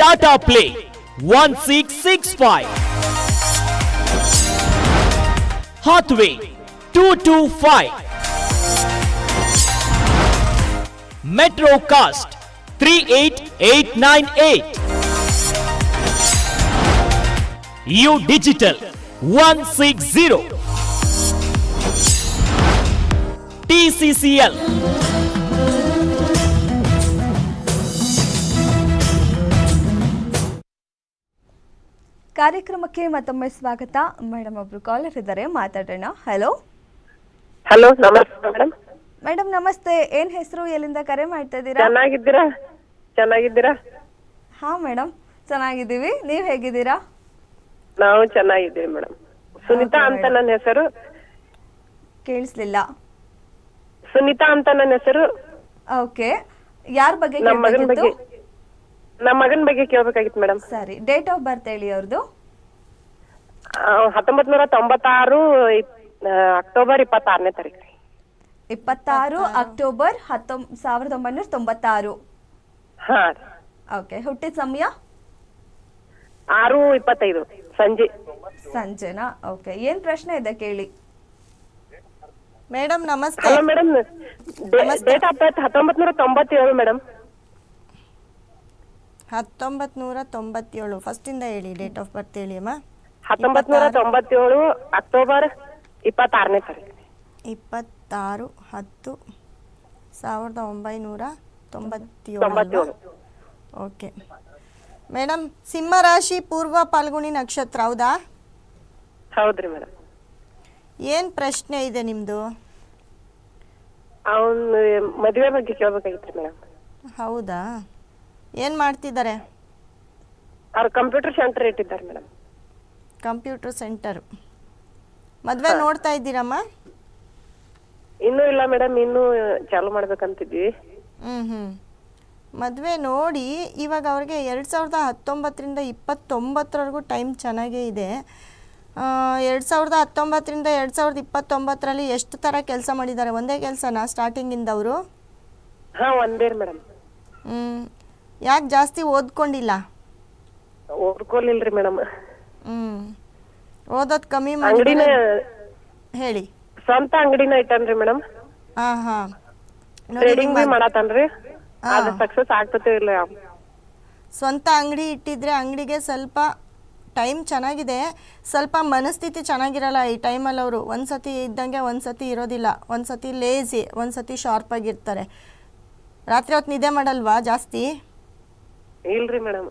Tata play one six six five Hathway two two five metro cast three eight eight nine eight U digital one six zero TCCL ಕಾರ್ಯಕ್ರಮಕ್ಕೆ ಮತ್ತೊಮ್ಮೆ ಸ್ವಾಗತ. Madam ಒಬ್ರು caller ಇದ್ದಾರೆ ಮಾತಾಡೋಣ. Hello hello ನಮಸ್ತೆ madam madam ನಮಸ್ತೆ. ಏನ್ ಹೆಸರು ಎಲ್ಲಿಂದ ಕರೆ ಮಾಡ್ತಾ ಇದ್ದೀರಾ? ಚೆನ್ನಾಗಿದ್ದೀರಾ? ಚೆನ್ನಾಗಿದ್ದೀರಾ? ಹಾ ಮೇಡಮ್ ಚೆನ್ನಾಗಿದ್ದೀವಿ. ನೀವ್ ಹೇಗಿದ್ದೀರಾ? ನಾವು ಚೆನ್ನಾಗಿದ್ದೀವಿ ಮೇಡಮ್ ಸುನಿತಾ ಅಂತ ನನ್ನ ಹೆಸರು. ಕೇಳಿಸ್ಲಿಲ್ಲ. ಸುನಿತಾ ಅಂತ ನನ್ನ ಹೆಸರು. ಓಕೆ ಯಾರ ಬಗ್ಗೆ ನಮ್ಮ ಮಗನ ಬಗ್ಗೆ ಕೇಳ್ಬೇಕಿತ್ತು ನಮ್ಮ ಮಗನ ಬಗ್ಗೆ ಕೇಳ್ಬೇಕಾಗಿತ್ತು ಮೇಡಮ್ ಸರಿ ಡೇಟ್ ಆಫ್ ಬರ್ತ್ ಹೇಳಿ ಅವ್ರದ್ದು ಹತ್ತೊಂಬತ್ ನೂರ ತೊಂಬತ್ತಾರು ಅಕ್ಟೋಬರ್ ಇಪ್ಪತ್ತಾರನೇ ತಾರೀಕು ಇಪ್ಪತ್ತಾರು ಅಕ್ಟೋಬರ್ ಹತ್ತೊಂಬ ಸಾವಿರದ ಒಂಬೈನೂರ ತೊಂಬತ್ತಾರು. ಹಾ. ಓಕೆ ಹುಟ್ಟಿದ ಸಮಯ? ಆರು ಇಪ್ಪತ್ತೈದು ಸಂಜೆ. ಸಂಜೆನಾ? ಓಕೆ ಏನ್ ಪ್ರಶ್ನೆ ಇದೆ ಕೇಳಿ. ಮೇಡಮ್ ನಮಸ್ತೆ. Hello madam date of birth ಹತ್ತೊಂಬತ್ ನೂರ ತೊಂಬತ್ತೇಳು ಮೇಡಮ್ ಹತ್ತೊಂಬತ್ತು ನೂರ ತೊಂಬತ್ತೇಳು ಫಸ್ಟಿಂದ ಹೇಳಿ ಡೇಟ್ ಆಫ್ ಬರ್ತ್ ಹೇಳಿ ಅಮ್ಮ. ಹತ್ತೊಂಬತ್ ನೂರ ತೊಂಬತ್ತೇಳು ಅಕ್ಟೋಬರ್ ಇಪ್ಪತ್ತಾರನೇ ತಾರೀಕು. ಇಪ್ಪತ್ತಾರು ಹತ್ತು ಸಾವಿರದ ಒಂಬೈನೂರ ತೊಂಬತ್ತೇಳು ಓಕೆ. ಮೇಡಮ್ ಸಿಂಹ ರಾಶಿ ಪೂರ್ವ ಪಾಲ್ಗುಣಿ ನಕ್ಷತ್ರ ಹೌದಾ? ಹೌದ್ರಿ ಮೇಡಮ್ ಏನ್ ಪ್ರಶ್ನೆ ಇದೆ ನಿಮ್ದು? ಅವನ್ ಮದುವೆ ಬಗ್ಗೆ ಕೇಳ್ಬೇಕಾಗಿತ್ತು ಮೇಡಮ್ ಹೌದಾ? ಏನು ಮಾಡ್ತಿದ್ದಾರೆ? ಅವ್ರ ಕಂಪ್ಯೂಟರ್ ಸೆಂಟರ್ ಇಟ್ಟಿದ್ದಾರೆ ಮೇಡಮ್ ಕಂಪ್ಯೂಟರ್ ಸೆಂಟರ್ ಮದುವೆ ನೋಡ್ತಾ ಇದ್ದೀರಮ್ಮ? ಇನ್ನೂ ಇಲ್ಲ ಮೇಡಮ್ ಇನ್ನೂ ಚಾಲು ಮಾಡ್ಬೇಕಂತಿದ್ವಿ ಹ್ಮ್ ಹ್ಞೂ ಮದುವೆ ನೋಡಿ ಇವಾಗ ಅವ್ರಿಗೆ ಎರಡ್ ಸಾವಿರದ ಹತ್ತೊಂಬತ್ತರಿಂದ ಇಪ್ಪತ್ತೊಂಬತ್ತರವರೆಗೂ ಟೈಮ್ ಚೆನ್ನಾಗೇ ಇದೆ. ಎರಡ್ ಸಾವಿರದ ಹತ್ತೊಂಬತ್ತರಿಂದ ಎರಡ್ ಸಾವಿರದ ಇಪ್ಪತ್ತೊಂಬತ್ತರಲ್ಲಿ ಎಷ್ಟು ತರ ಕೆಲಸ ಮಾಡಿದ್ದಾರೆ? ಒಂದೇ ಕೆಲಸನಾ ಸ್ಟಾರ್ಟಿಂಗಿಂದ ಅವರು ಹ್ಮ್ ಒಂದೇ ಮೇಡಮ್ ಹ್ಞೂ ಯಾಕೆ ಜಾಸ್ತಿ ಓದ್ಕೊಂಡಿಲ್ಲ? ಓದ್ಕೊಲಿಲ್ರಿ ಮೇಡಮ್. ಹ್ಮ್. ಓದೋದ್ ಕಮ್ಮಿ ಅಂಗಡಿನ ಮಾಡಿ ಹೇಳಿ. ಸ್ವಂತ ಅಂಗಡಿನ ಇಟ್ಟನ್ರಿ ಮೇಡಮ್. ಹಾ ಹಾ. ಟ್ರೇಡಿಂಗ್ ಬಿ ಮಾಡತಾನ್ರಿ ಅದು ಸಕ್ಸಸ್ ಆಗ್ತತೆ ಇಲ್ಲ ಸ್ವಂತ ಅಂಗಡಿ ಇಟ್ಟಿದ್ರೆ ಅಂಗಡಿಗೆ ಸ್ವಲ್ಪ ಟೈಮ್ ಚೆನ್ನಾಗಿದೆ. ಸ್ವಲ್ಪ ಮನಸ್ಥಿತಿ ಚೆನ್ನಾಗಿರಲ್ಲ ಈ ಟೈಮಲ್ಲಿ ಅವರು. ಒಂದು ಸತಿ ಇದ್ದಂಗೆ ಒಂದ್ಸತಿ ಇರೋದಿಲ್ಲ. ಒಂದ್ಸತಿ ಲೇಜಿ ಒಂದು ಸತಿ ಶಾರ್ಪಾಗಿರ್ತಾರೆ ರಾತ್ರಿ ಹೊತ್ತು ನಿದ್ದೆ ಮಾಡಲ್ವಾ ಜಾಸ್ತಿ? ಇಲ್ರಿ ಮೇಡಮ್.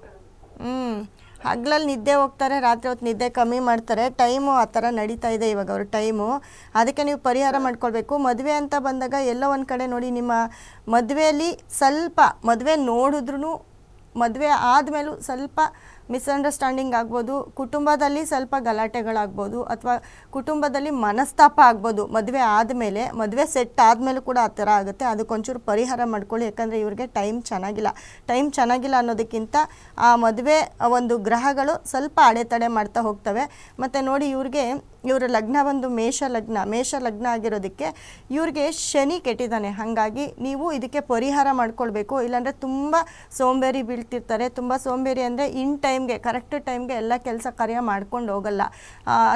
ಹ್ಮ್. ಹಗ್ಲಲ್ಲಿ ನಿದ್ದೆ ಹೋಗ್ತಾರೆ ರಾತ್ರಿ ಹೊತ್ತು ನಿದ್ದೆ ಕಮ್ಮಿ ಮಾಡ್ತಾರೆ. ಟೈಮು ಆ ಥರ ನಡೀತಾ ಇದೆ ಇವಾಗ ಅವ್ರ ಟೈಮು. ಅದಕ್ಕೆ ನೀವು ಪರಿಹಾರ ಮಾಡ್ಕೊಳ್ಬೇಕು. ಮದುವೆ ಅಂತ ಬಂದಾಗ ಎಲ್ಲ ಒಂದು ಕಡೆ ನೋಡಿ ನಿಮ್ಮ ಮದುವೆಯಲ್ಲಿ ಸ್ವಲ್ಪ ಮದುವೆ ನೋಡಿದ್ರೂ ಮದುವೆ ಆದಮೇಲೂ ಸ್ವಲ್ಪ ಮಿಸ್ಅಂಡರ್ಸ್ಟ್ಯಾಂಡಿಂಗ್ ಆಗ್ಬೋದು, ಕುಟುಂಬದಲ್ಲಿ ಸ್ವಲ್ಪ ಗಲಾಟೆಗಳಾಗ್ಬೋದು ಅಥವಾ ಕುಟುಂಬದಲ್ಲಿ ಮನಸ್ತಾಪ ಆಗ್ಬೋದು, ಮದುವೆ ಆದಮೇಲೆ, ಮದುವೆ ಸೆಟ್ ಆದಮೇಲೆ ಕೂಡ ಆ ಥರ ಆಗುತ್ತೆ. ಅದಕ್ಕೊಂಚೂರು ಪರಿಹಾರ ಮಾಡ್ಕೊಳ್ಳಿ. ಯಾಕಂದರೆ ಇವ್ರಿಗೆ ಟೈಮ್ ಚೆನ್ನಾಗಿಲ್ಲ. ಟೈಮ್ ಚೆನ್ನಾಗಿಲ್ಲ ಅನ್ನೋದಕ್ಕಿಂತ ಆ ಮದುವೆ ಒಂದು ಗ್ರಹಗಳು ಸ್ವಲ್ಪ ಅಡೆತಡೆ ಮಾಡ್ತಾ ಹೋಗ್ತವೆ. ಮತ್ತು ನೋಡಿ ಇವ್ರಿಗೆ ಇವ್ರ ಲಗ್ನ ಒಂದು ಮೇಷ ಲಗ್ನ ಮೇಷ ಲಗ್ನ ಆಗಿರೋದಕ್ಕೆ ಇವ್ರಿಗೆ ಶನಿ ಕೆಟ್ಟಿದ್ದಾನೆ. ಹಾಗಾಗಿ ನೀವು ಇದಕ್ಕೆ ಪರಿಹಾರ ಮಾಡ್ಕೊಳ್ಬೇಕು. ಇಲ್ಲಾಂದರೆ ತುಂಬ ಸೋಂಬೇರಿ ಬೀಳ್ತಿರ್ತಾರೆ. ತುಂಬ ಸೋಂಬೇರಿ ಅಂದರೆ ಇನ್ ಟೈಮ್ಗೆ ಕರೆಕ್ಟ್ ಟೈಮ್ಗೆ ಎಲ್ಲ ಕೆಲಸ ಕಾರ್ಯ ಮಾಡ್ಕೊಂಡು ಹೋಗಲ್ಲ.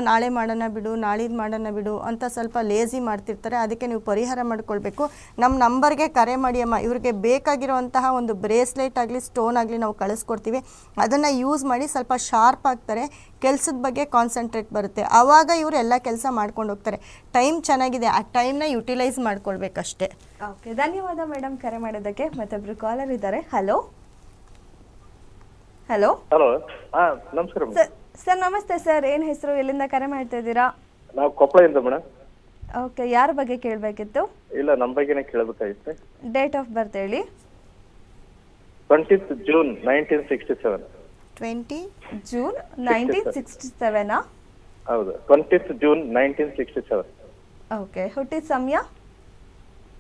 ನಾಳೆ ಮಾಡೋಣ ಬಿಡು ನಾಳಿದ್ದು ಮಾಡೋಣ ಬಿಡು ಅಂತ ಸ್ವಲ್ಪ ಲೇಸಿ ಮಾಡ್ತಿರ್ತಾರೆ. ಅದಕ್ಕೆ ನೀವು ಪರಿಹಾರ ಮಾಡ್ಕೊಳ್ಬೇಕು. ನಮ್ಮ ನಂಬರ್ಗೆ ಕರೆ ಮಾಡಿ ಅಮ್ಮ. ಇವ್ರಿಗೆ ಬೇಕಾಗಿರುವಂತಹ ಒಂದು ಬ್ರೇಸ್ಲೆಟ್ ಆಗಲಿ ಸ್ಟೋನ್ ಆಗಲಿ ನಾವು ಕಳಿಸ್ಕೊಡ್ತೀವಿ. ಅದನ್ನು ಯೂಸ್ ಮಾಡಿ ಸ್ವಲ್ಪ ಶಾರ್ಪ್ ಆಗ್ತಾರೆ. ಕೆಲಸದ ಬಗ್ಗೆ ಕಾನ್ಸಂಟ್ರೇಟ್ ಬರುತ್ತೆ. ಆವಾಗ ಇವರು ಎಲ್ಲ ಕೆಲಸ ಮಾಡ್ಕೊಂಡು ಹೋಗ್ತಾರೆ. ಟೈಮ್ ಚೆನ್ನಾಗಿದೆ. ಆ ಟೈಮ್ನ ಯುಟಿಲೈಸ್ ಮಾಡ್ಕೊಳ್ಬೇಕಷ್ಟೇ. ಓಕೆ ಧನ್ಯವಾದ ಮೇಡಮ್ ಕರೆ ಮಾಡೋದಕ್ಕೆ ಮತ್ತೊಬ್ರು ಕಾಲರ್ ಇದ್ದಾರೆ. ಹಲೋ ಹಲೋ ಹಲೋ ಹಾ ನಮಸ್ಕಾರ ಸರ್ ಸರ್ ನಮಸ್ತೆ ಸರ್ ಏನ್ ಹೆಸರು? ಎಲ್ಲಿಂದ ಕರೆ ಮಾಡ್ತಾ ಇದ್ದೀರಾ ನಾವು ಕೊಪ್ಪಳದಿಂದ ಮೇಡಮ್ ಓಕೆ ಯಾರ ಬಗ್ಗೆ ಕೇಳಬೇಕಿತ್ತು? ಇಲ್ಲ ನಮ್ಮ ಬಗ್ಗೆನೇ ಕೇಳಬೇಕಾಗಿತ್ತು. ಡೇಟ್ ಆಫ್ ಬರ್ತ್ ಹೇಳಿ. Twentieth June nineteen sixty seven twenty June nineteen sixty ಸೆವೆನಾ ಹೌದು twentieth June nineteen sixty seven. Okay ಹುಟ್ಟಿದ ಸಮಯ?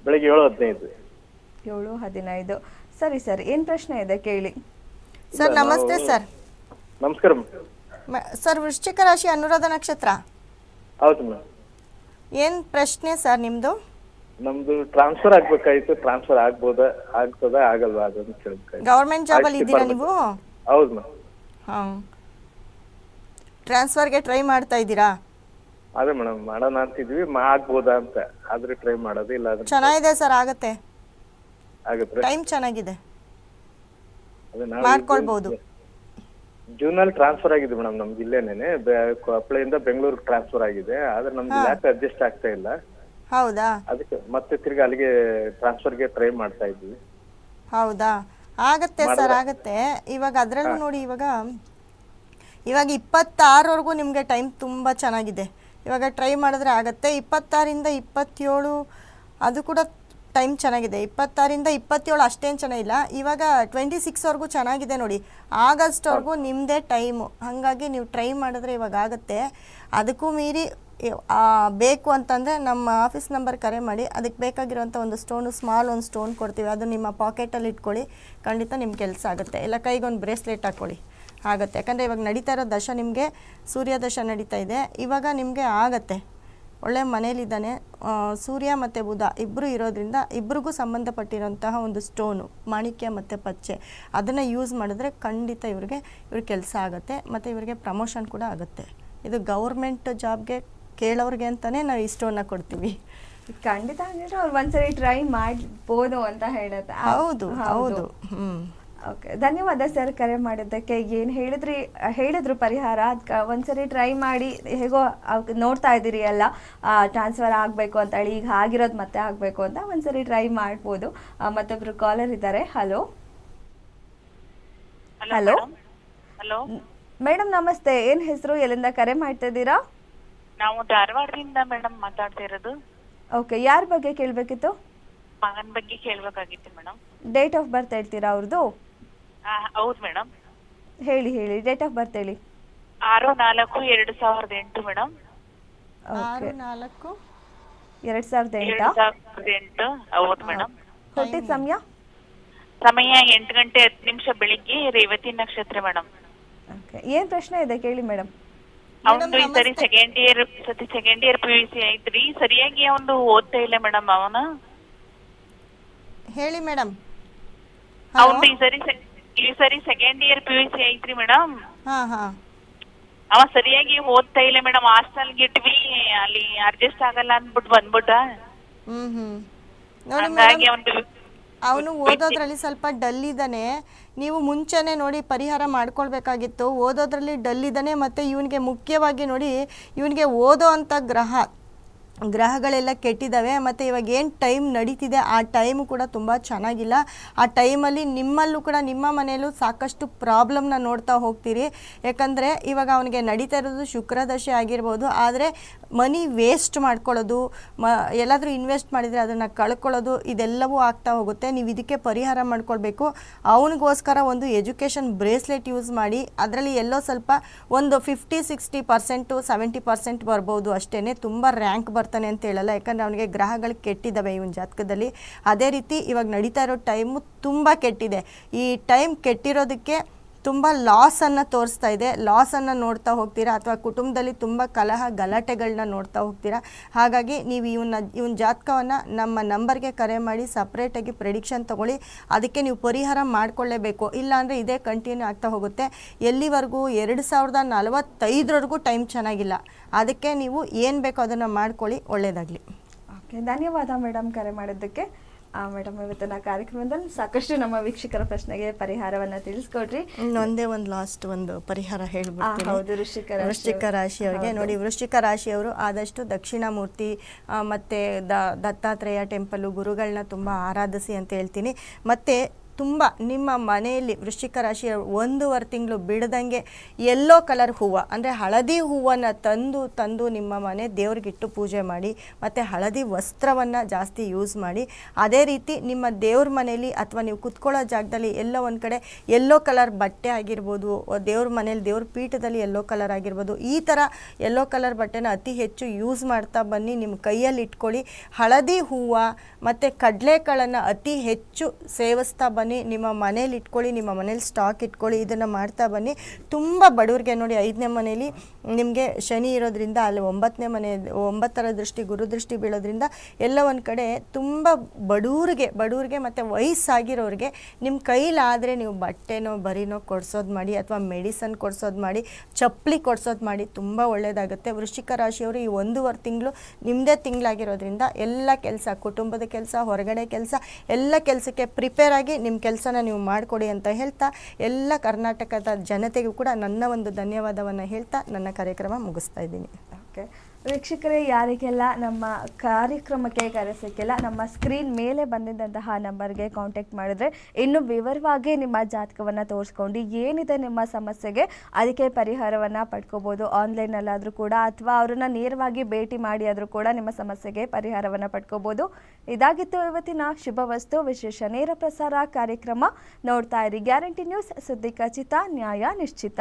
ಬೆಳಿಗ್ಗೆ ಏಳು ಹದಿನೈದು. ಏಳು ಹದಿನೈದು. ಸರಿ ಸರ್ ಏನು ಪ್ರಶ್ನೆ ಇದೆ ಕೇಳಿ? ಸರ್ ನಮಸ್ತೆ ಸರ್. ನಮಸ್ಕಾರ ಮೇಡಮ್ ಮ- ಸರ್ ವೃಶ್ಚಿಕ ರಾಶಿ ಅನುರಾಧ ನಕ್ಷತ್ರ? ಹೌದು ಮೇಡಮ್ ಏನು ಪ್ರಶ್ನೆ ಸರ್ ನಿಮ್ಮದು ನಮ್ದು ಟ್ರಾನ್ಸ್ಫರ್ ಆಗ್ಬೇಕಾಗಿತ್ತು ಟ್ರಾನ್ಸ್ಫರ್ ಆಗ್ಬೋದಾ ಆಗ್ತದ ಆಗಲ್ವಾ ಅದನ್ನ ಕೇಳ್ಬೇಕು ಗೌರ್ಮೆಂಟ್ ಜಾಬ್ ಅಲ್ಲಿ ಇದ್ದೀರಾ. ನೀವು? ಹೌದು ಮೇಡಮ್ ಹಾಂ. ಟ್ರಾನ್ಸ್ಫರ್ಗೆ ಟ್ರೈ ಮಾಡ್ತಾ ಇದ್ದೀರಾ? ಅದೇ ಮೇಡಮ್ ಮಾಡೋಣ ಅಂತಿದ್ವಿ ಮಾ ಆಗ್ಬೋದಾ ಅಂತ. ಆದ್ರೆ ಟ್ರೈ ಮಾಡೋದು ಇಲ್ಲ ಚೆನ್ನಾಗಿದೆ ಸರ್ ಆಗತ್ತೆ. ಆಗುತ್ತೆ. ಟೈಮ್ ಚೆನ್ನಾಗಿದೆ. ಅದೇ ನಾವು ಮಾಡ್ಕೊಳ್ಬೋದು. ಜೂನಲ್ಲಿ ಟ್ರಾನ್ಸ್ಫರ್ ಆಗಿದೆ ಮೇಡಮ್ ನಮ್ದು ಇಲ್ಲೇನೇನೆ ಕೊಪ್ಪಳಿಂದ ಬೆಂಗಳೂರಿಗೆ ಟ್ರಾನ್ಸ್ಫರ್ ಆಗಿದೆ. ಆದ್ರೆ ನಮ್ಗೆ ಯಾಕೆ ಅಡ್ಜಸ್ಟ್ ಆಗ್ತಾ ಇಲ್ಲ. ಹೌದಾ? ಅದಕ್ಕೆ ಮತ್ತೆ ತಿರ್ಗಿ ಅಲ್ಲಿಗೆ ಟ್ರಾನ್ಸ್ಫರ್ಗೆ ಟ್ರೈ ಮಾಡ್ತಾ ಇದ್ವಿ. ಹೌದಾ? ಆಗತ್ತೆ ಸರ್ ಆಗತ್ತೆ. ಇವಾಗ ಅದರಲ್ಲೂ ನೋಡಿ ಇವಾಗ ಇವಾಗ ಇಪ್ಪತ್ತಾರವರೆಗೂ ನಿಮಗೆ ಟೈಮ್ ತುಂಬ ಚೆನ್ನಾಗಿದೆ. ಇವಾಗ ಟ್ರೈ ಮಾಡಿದ್ರೆ ಆಗತ್ತೆ. ಇಪ್ಪತ್ತಾರಿಂದ ಇಪ್ಪತ್ತೇಳು ಅದು ಕೂಡ ಟೈಮ್ ಚೆನ್ನಾಗಿದೆ. ಇಪ್ಪತ್ತಾರಿಂದ ಇಪ್ಪತ್ತೇಳು ಅಷ್ಟೇನು ಚೆನ್ನಾಗಿಲ್ಲ ಇವಾಗ ಟ್ವೆಂಟಿ ಸಿಕ್ಸ್ವರೆಗೂ ಚೆನ್ನಾಗಿದೆ ನೋಡಿ. ಆಗಸ್ಟ್ವರೆಗೂ ನಿಮ್ಮದೇ ಟೈಮು. ಹಾಗಾಗಿ ನೀವು ಟ್ರೈ ಮಾಡಿದ್ರೆ ಇವಾಗ ಆಗುತ್ತೆ. ಅದಕ್ಕೂ ಮೀರಿ ಬೇಕು ಅಂತಂದರೆ ನಮ್ಮ ಆಫೀಸ್ ನಂಬರ್ ಕರೆ ಮಾಡಿ, ಅದಕ್ಕೆ ಬೇಕಾಗಿರುವಂಥ ಒಂದು ಸ್ಟೋನು, ಸ್ಮಾಲ್ ಒಂದು ಸ್ಟೋನ್ ಕೊಡ್ತೀವಿ. ಅದು ನಿಮ್ಮ ಪಾಕೆಟಲ್ಲಿ ಇಟ್ಕೊಳ್ಳಿ. ಖಂಡಿತ ನಿಮ್ಮ ಕೆಲಸ ಆಗುತ್ತೆ. ಇಲ್ಲ, ಕೈಗೊಂದು ಬ್ರೇಸ್ಲೆಟ್ ಹಾಕ್ಕೊಳ್ಳಿ. ಆಗುತ್ತೆ. ಯಾಕಂದರೆ ಇವಾಗ ನಡೀತಾ ಇರೋ ದಶ ನಿಮಗೆ, ಸೂರ್ಯ ದಶ ನಡೀತಾ ಇದೆ. ಇವಾಗ ನಿಮಗೆ ಆಗತ್ತೆ. ಒಳ್ಳೆ ಮನೇಲಿದ್ದಾನೆ ಸೂರ್ಯ ಮತ್ತು ಬುಧ ಇಬ್ಬರು ಇರೋದ್ರಿಂದ ಇಬ್ಬರಿಗೂ ಸಂಬಂಧಪಟ್ಟಿರೋಂತಹ ಒಂದು ಸ್ಟೋನು, ಮಾಣಿಕ್ಯ ಮತ್ತು ಪಚ್ಚೆ, ಅದನ್ನು ಯೂಸ್ ಮಾಡಿದ್ರೆ ಖಂಡಿತ ಇವ್ರಿಗೆ ಇವ್ರ ಕೆಲಸ ಆಗುತ್ತೆ. ಮತ್ತು ಇವರಿಗೆ ಪ್ರಮೋಷನ್ ಕೂಡ ಆಗುತ್ತೆ. ಇದು ಗೌರ್ಮೆಂಟ್ ಜಾಬ್ಗೆ ಕೇಳೋರಿಗೆ ಅಂತಲೇ ನಾವು ಇಷ್ಟವನ್ನ ಕೊಡ್ತೀವಿ. ಖಂಡಿತ ಅಂದ್ರೆ ಅವ್ರು ಒಂದ್ಸರಿ ಟ್ರೈ ಮಾಡ್ಬೋದು ಅಂತ ಹೇಳುತ್ತೆ ಹೌದು ಹೌದು. ಓಕೆ ಧನ್ಯವಾದ ಸರ್ ಕರೆ ಮಾಡಿದ್ದಕ್ಕೆ. ಏನು ಹೇಳಿದ್ರಿ ಹೇಳಿದ್ರು ಪರಿಹಾರ. ಅದ್ಕ ಒಂದ್ಸರಿ ಟ್ರೈ ಮಾಡಿ ಹೇಗೋ ನೋಡ್ತಾ ಇದ್ದೀರಿ ಎಲ್ಲ. ಟ್ರಾನ್ಸ್ಫರ್ ಆಗಬೇಕು ಅಂತ ಹೇಳಿ ಈಗ ಆಗಿರೋದು ಮತ್ತೆ ಆಗಬೇಕು ಅಂತ ಒಂದ್ಸರಿ ಟ್ರೈ ಮಾಡ್ಬೋದು. ಮತ್ತೊಬ್ರು ಕಾಲರ್ ಇದ್ದಾರೆ. ಹಲೋ ಹಲೋ ಹಲೋ ಮೇಡಮ್ ನಮಸ್ತೆ. ಏನು ಹೆಸರು ಎಲ್ಲಿಂದ ಕರೆ ಮಾಡ್ತಾ ಇದ್ದೀರಾ? ನಾವು ಧಾರವಾಡದಿಂದ ಮೇಡಮ್ ಮಾತಾಡ್ತಾ ಇರೋದು. ಓಕೆ ಯಾರ ಬಗ್ಗೆ ಕೇಳಬೇಕಿತ್ತು? ಮಗನ ಬಗ್ಗೆ ಕೇಳ್ಬೇಕಾಗಿತ್ತು ಮೇಡಮ್. ಡೇಟ್ ಆಫ್ ಬರ್ತ್ ಹೇಳ್ತೀರಾ ಅವ್ರದ್ದು ಹೌದು ಮೇಡಮ್. ಹೇಳಿ ಹೇಳಿ ಡೇಟ್ ಆಫ್ ಬರ್ತ್ ಹೇಳಿ. ಆರು ನಾಲ್ಕು ಎರಡು ಸಾವಿರದ ಎಂಟು ಮೇಡಮ್. ಆರು ಓಕೆ ನಾಲ್ಕು. ಎರಡು ಸಾವಿರದ ಎರಡು ಎಂಟಾ ಸಾವಿರದ ಎಂಟು ಹೌದು ಮೇಡಮ್. ಹುಟ್ಟಿದ ಸಮಯ? ಸಮಯ ಎಂಟು ಗಂಟೆ ಹತ್ತು ನಿಮಿಷ ಬೆಳಿಗ್ಗೆ ರೇವತಿ ನಕ್ಷತ್ರ ಮೇಡಮ್. ಓಕೆ ಏನು ಪ್ರಶ್ನೆ ಇದೆ ಕೇಳಿ ಮೇಡಮ್? ಅವನು ಈ ಸರಿ ಸೆಕೆಂಡ್ ಇಯರ್ ಸತಿ second year P U C ಐತ್ರಿ. ಸರಿಯಾಗಿ ಅವನು ಓದ್ತಾ ಇಲ್ಲ ಮೇಡಮ್ ಅವನ? ಹೇಳಿ ಮೇಡಮ್. ಅವನು ಈ ಸರಿ ಈ ಸರಿ second year P U C ಐತ್ರಿ ಮೇಡಮ್. ಹಾಂ ಹಾಂ. ಅವ ಸರಿಯಾಗಿ ಓದ್ತಾ ಇಲ್ಲ ಮೇಡಮ್. ಹಾಸ್ಟೆಲ್ಗೆ ಇಟ್ವಿ ಅಲ್ಲಿ ಅಡ್ಜಸ್ಟ್ ಆಗಲ್ಲ ಅಂದ್ಬಿಟ್ಟು ಬಂದ್ಬಿಟ್ಟ. ಹ್ಮ್ ಹ್ಮ್. ನೋಡಿ ಅವನು ಓದೋದ್ರಲ್ಲಿ ಸ್ವಲ್ಪ ಡಲ್ ಇದ್ದಾನೆ ನೀವು ಮುಂಚೆನೇ ನೋಡಿ ಪರಿಹಾರ ಮಾಡ್ಕೊಳ್ಬೇಕಾಗಿತ್ತು. ಓದೋದ್ರಲ್ಲಿ ಡಲ್ ಇದ್ದಾನೆ ಮತ್ತು ಇವನಿಗೆ ಮುಖ್ಯವಾಗಿ ನೋಡಿ ಇವನಿಗೆ ಓದೋ ಅಂಥ ಗ್ರಹ, ಗ್ರಹಗಳೆಲ್ಲ ಕೆಟ್ಟಿದ್ದಾವೆ. ಮತ್ತು ಇವಾಗ ಏನು ಟೈಮ್ ನಡೀತಿದೆ ಆ ಟೈಮು ಕೂಡ ತುಂಬ ಚೆನ್ನಾಗಿಲ್ಲ. ಆ ಟೈಮಲ್ಲಿ ನಿಮ್ಮಲ್ಲೂ ಕೂಡ ನಿಮ್ಮ ಮನೆಯಲ್ಲೂ ಸಾಕಷ್ಟು ಪ್ರಾಬ್ಲಮ್ನ ನೋಡ್ತಾ ಹೋಗ್ತೀರಿ. ಯಾಕಂದರೆ ಇವಾಗ ಅವನಿಗೆ ನಡೀತಾ ಇರೋದು ಶುಕ್ರದಶೆ ಆಗಿರ್ಬೋದು. ಆದರೆ ಮನಿ ವೇಸ್ಟ್ ಮಾಡ್ಕೊಳ್ಳೋದು, ಮ, ಎಲ್ಲಾದರೂ ಇನ್ವೆಸ್ಟ್ ಮಾಡಿದರೆ ಅದನ್ನು ಕಳ್ಕೊಳ್ಳೋದು, ಇದೆಲ್ಲವೂ ಆಗ್ತಾ ಹೋಗುತ್ತೆ. ನೀವು ಇದಕ್ಕೆ ಪರಿಹಾರ ಮಾಡ್ಕೊಳ್ಬೇಕು. ಅವನಿಗೋಸ್ಕರ ಒಂದು ಎಜುಕೇಷನ್ ಬ್ರೇಸ್ಲೆಟ್ ಯೂಸ್ ಮಾಡಿ, ಅದರಲ್ಲಿ ಎಲ್ಲೋ ಸ್ವಲ್ಪ ಒಂದು fifty, sixty percent, seventy percent ಬರ್ಬೋದು ಅಷ್ಟೇ ತುಂಬ ರ್ಯಾಂಕ್ ಬರ್ತಾನೆ ಅಂತ ಹೇಳಲ್ಲ. ಯಾಕಂದರೆ ಅವನಿಗೆ ಗ್ರಹಗಳು ಕೆಟ್ಟಿದ್ದಾವೆ ಇವನ ಜಾತಕದಲ್ಲಿ. ಅದೇ ರೀತಿ ಇವಾಗ ನಡೀತಾ ಇರೋ ಟೈಮು ತುಂಬ ಕೆಟ್ಟಿದೆ. ಈ ಟೈಮ್ ಕೆಟ್ಟಿರೋದಕ್ಕೆ ತುಂಬ ಲಾಸನ್ನು ತೋರಿಸ್ತಾ ಇದೆ. ಲಾಸನ್ನು ನೋಡ್ತಾ ಹೋಗ್ತೀರಾ? ಅಥವಾ ಕುಟುಂಬದಲ್ಲಿ ತುಂಬ ಕಲಹ ಗಲಾಟೆಗಳನ್ನ ನೋಡ್ತಾ ಹೋಗ್ತೀರಾ? ಹಾಗಾಗಿ ನೀವು ಇವನ್ನ ಇವನ ಜಾತಕವನ್ನು ನಮ್ಮ ನಂಬರ್ಗೆ ಕರೆ ಮಾಡಿ ಸಪ್ರೇಟಾಗಿ ಪ್ರೆಡಿಕ್ಷನ್ ತೊಗೊಳ್ಳಿ. ಅದಕ್ಕೆ ನೀವು ಪರಿಹಾರ ಮಾಡಿಕೊಳ್ಳೇಬೇಕು. ಇಲ್ಲಾಂದರೆ ಇದೇ ಕಂಟಿನ್ಯೂ ಆಗ್ತಾ ಹೋಗುತ್ತೆ. ಎಲ್ಲಿವರೆಗೂ ಎರಡು ಸಾವಿರದ ನಲವತ್ತೈದರವರೆಗೂ ಟೈಮ್ ಚೆನ್ನಾಗಿಲ್ಲ. ಅದಕ್ಕೆ ನೀವು ಏನು ಬೇಕೋ ಅದನ್ನು ಮಾಡ್ಕೊಳ್ಳಿ. ಒಳ್ಳೆಯದಾಗಲಿ ಓಕೆ, ಧನ್ಯವಾದ ಮೇಡಮ್ ಕರೆ ಮಾಡಿದ್ದಕ್ಕೆ. ಮೇಡಮ್ ಇವತ್ತಿನ ಕಾರ್ಯಕ್ರಮದಲ್ಲಿ ಸಾಕಷ್ಟು ನಮ್ಮ ವೀಕ್ಷಕರ ಪ್ರಶ್ನೆಗೆ ಪರಿಹಾರವನ್ನ ತಿಳಿಸ್ಕೊಡ್ರಿ. ಒಂದೇ ಒಂದು ಲಾಸ್ಟ್ ಒಂದು ಪರಿಹಾರ ಹೌದು, ವೃಶ್ಚಿಕ ವೃಶ್ಚಿಕ ರಾಶಿಯವರಿಗೆ. ನೋಡಿ ವೃಶ್ಚಿಕ ರಾಶಿಯವರು ಆದಷ್ಟು ದಕ್ಷಿಣ ಮೂರ್ತಿ ಮತ್ತೆ ದ ದತ್ತಾತ್ರೇಯ ಟೆಂಪಲ್ ಗುರುಗಳನ್ನ ತುಂಬಾ ಆರಾಧಿಸಿ ಅಂತ ಹೇಳ್ತೀನಿ. ಮತ್ತೆ ತುಂಬ ನಿಮ್ಮ ಮನೆಯಲ್ಲಿ ವೃಶ್ಚಿಕ ರಾಶಿಯ ಒಂದೂವರೆ ತಿಂಗಳು ಬಿಡದಂಗೆ ಎಲ್ಲೋ ಕಲರ್ ಹೂವು, ಅಂದರೆ ಹಳದಿ ಹೂವನ್ನು ತಂದು ತಂದು ನಿಮ್ಮ ಮನೆ ದೇವ್ರಿಗಿಟ್ಟು ಪೂಜೆ ಮಾಡಿ, ಮತ್ತು ಹಳದಿ ವಸ್ತ್ರವನ್ನು ಜಾಸ್ತಿ ಯೂಸ್ ಮಾಡಿ, ಅದೇ ರೀತಿ ನಿಮ್ಮ ದೇವ್ರ ಮನೆಯಲ್ಲಿ ಅಥವಾ ನೀವು ಕುತ್ಕೊಳ್ಳೋ ಜಾಗದಲ್ಲಿ ಎಲ್ಲೋ ಒಂದು ಕಡೆ ಎಲ್ಲೋ ಕಲರ್ ಬಟ್ಟೆ ಆಗಿರ್ಬೋದು ದೇವ್ರ ಮನೇಲಿ ದೇವ್ರ ಪೀಠದಲ್ಲಿ ಎಲ್ಲೋ ಕಲರ್ ಆಗಿರ್ಬೋದು, ಈ ಥರ ಎಲ್ಲೋ ಕಲರ್ ಬಟ್ಟೆನ ಅತಿ ಹೆಚ್ಚು ಯೂಸ್ ಮಾಡ್ತಾ ಬನ್ನಿ, ನಿಮ್ಮ ಕೈಯಲ್ಲಿ ಇಟ್ಕೊಳ್ಳಿ. ಹಳದಿ ಹೂವು ಮತ್ತು ಕಡಲೆಕಾಳನ್ನು ಅತಿ ಹೆಚ್ಚು ಸೇವಿಸ್ತಾ ನಿಮ್ಮ ಮನೇಲಿ ಇಟ್ಕೊಳ್ಳಿ, ನಿಮ್ಮ ಮನೇಲಿ ಸ್ಟಾಕ್ ಇಟ್ಕೊಳ್ಳಿ, ಇದನ್ನು ಮಾಡ್ತಾ ಬನ್ನಿ. ತುಂಬ ಬಡವ್ರಿಗೆ ನೋಡಿ, ಐದನೇ ಮನೇಲಿ ನಿಮಗೆ ಶನಿ ಇರೋದ್ರಿಂದ ಅಲ್ಲಿ ಒಂಬತ್ತನೇ ಮನೆ, ಒಂಬತ್ತರ ದೃಷ್ಟಿ ಗುರುದೃಷ್ಟಿ ಬೀಳೋದ್ರಿಂದ ಎಲ್ಲ ಒಂದು ಕಡೆ ತುಂಬ ಬಡವ್ರಿಗೆ ಬಡವ್ರಿಗೆ ಮತ್ತು ವಯಸ್ಸಾಗಿರೋರಿಗೆ ನಿಮ್ಮ ಕೈಲಾದರೆ ನೀವು ಬಟ್ಟೆನೋ, ಬರಿನೋ ಕೊಡ್ಸೋದು ಮಾಡಿ ಅಥವಾ ಮೆಡಿಸನ್ ಕೊಡ್ಸೋದು ಮಾಡಿ, ಚಪ್ಪಲಿ ಕೊಡ್ಸೋದು ಮಾಡಿ ತುಂಬ ಒಳ್ಳೆಯದಾಗುತ್ತೆ ವೃಶ್ಚಿಕ ರಾಶಿಯವರು ಈ ಒಂದೂವರೆ ತಿಂಗಳು ನಿಮ್ಮದೇ ತಿಂಗಳಾಗಿರೋದ್ರಿಂದ ಎಲ್ಲ ಕೆಲಸ, ಕುಟುಂಬದ ಕೆಲಸ, ಹೊರಗಡೆ ಕೆಲಸ, ಎಲ್ಲ ಕೆಲಸಕ್ಕೆ ಪ್ರಿಪೇರ್ ಆಗಿ ನಿಮ್ಮ ಕೆಲಸನ ನೀವು ಮಾಡಿಕೊಡಿ ಅಂತ ಹೇಳ್ತಾ ಎಲ್ಲ ಕರ್ನಾಟಕದ ಜನತೆಗೂ ಕೂಡ ನನ್ನ ಒಂದು ಧನ್ಯವಾದವನ್ನು ಹೇಳ್ತಾ ನನ್ನ ಕಾರ್ಯಕ್ರಮ ಮುಗಿಸ್ತಾ ಇದ್ದೀನಿ. ಓಕೆ. ವೀಕ್ಷಕರೇ, ಯಾರಿಗೆಲ್ಲ ನಮ್ಮ ಕಾರ್ಯಕ್ರಮಕ್ಕೆ ಕರೆಸೋಕ್ಕೆಲ್ಲ ನಮ್ಮ ಸ್ಕ್ರೀನ್ ಮೇಲೆ ಬಂದಿದ್ದಂತಹ ನಂಬರ್ಗೆ ಕಾಂಟ್ಯಾಕ್ಟ್ ಮಾಡಿದ್ರೆ ಇನ್ನು ವಿವರವಾಗಿ ನಿಮ್ಮ ಜಾತಕವನ್ನು ತೋರಿಸ್ಕೊಂಡು ಏನಿದೆ ನಿಮ್ಮ ಸಮಸ್ಯೆಗೆ ಅದಕ್ಕೆ ಪರಿಹಾರವನ್ನು ಪಡ್ಕೋಬೋದು. ಆನ್ಲೈನಲ್ಲಾದರೂ ಕೂಡ ಅಥವಾ ಅವರನ್ನು ನೇರವಾಗಿ ಭೇಟಿ ಮಾಡಿ ಆದರೂ ಕೂಡ ನಿಮ್ಮ ಸಮಸ್ಯೆಗೆ ಪರಿಹಾರವನ್ನು ಪಡ್ಕೋಬೋದು. ಇದಾಗಿತ್ತು ಇವತ್ತಿನ ಶುಭ ವಸ್ತು, ವಿಶೇಷ ನೇರ ಪ್ರಸಾರ ಕಾರ್ಯಕ್ರಮ. ನೋಡ್ತಾ ಇರಿ ಗ್ಯಾರಂಟಿ ನ್ಯೂಸ್, ಸುದ್ದಿ ಖಚಿತ, ನ್ಯಾಯ ನಿಶ್ಚಿತ.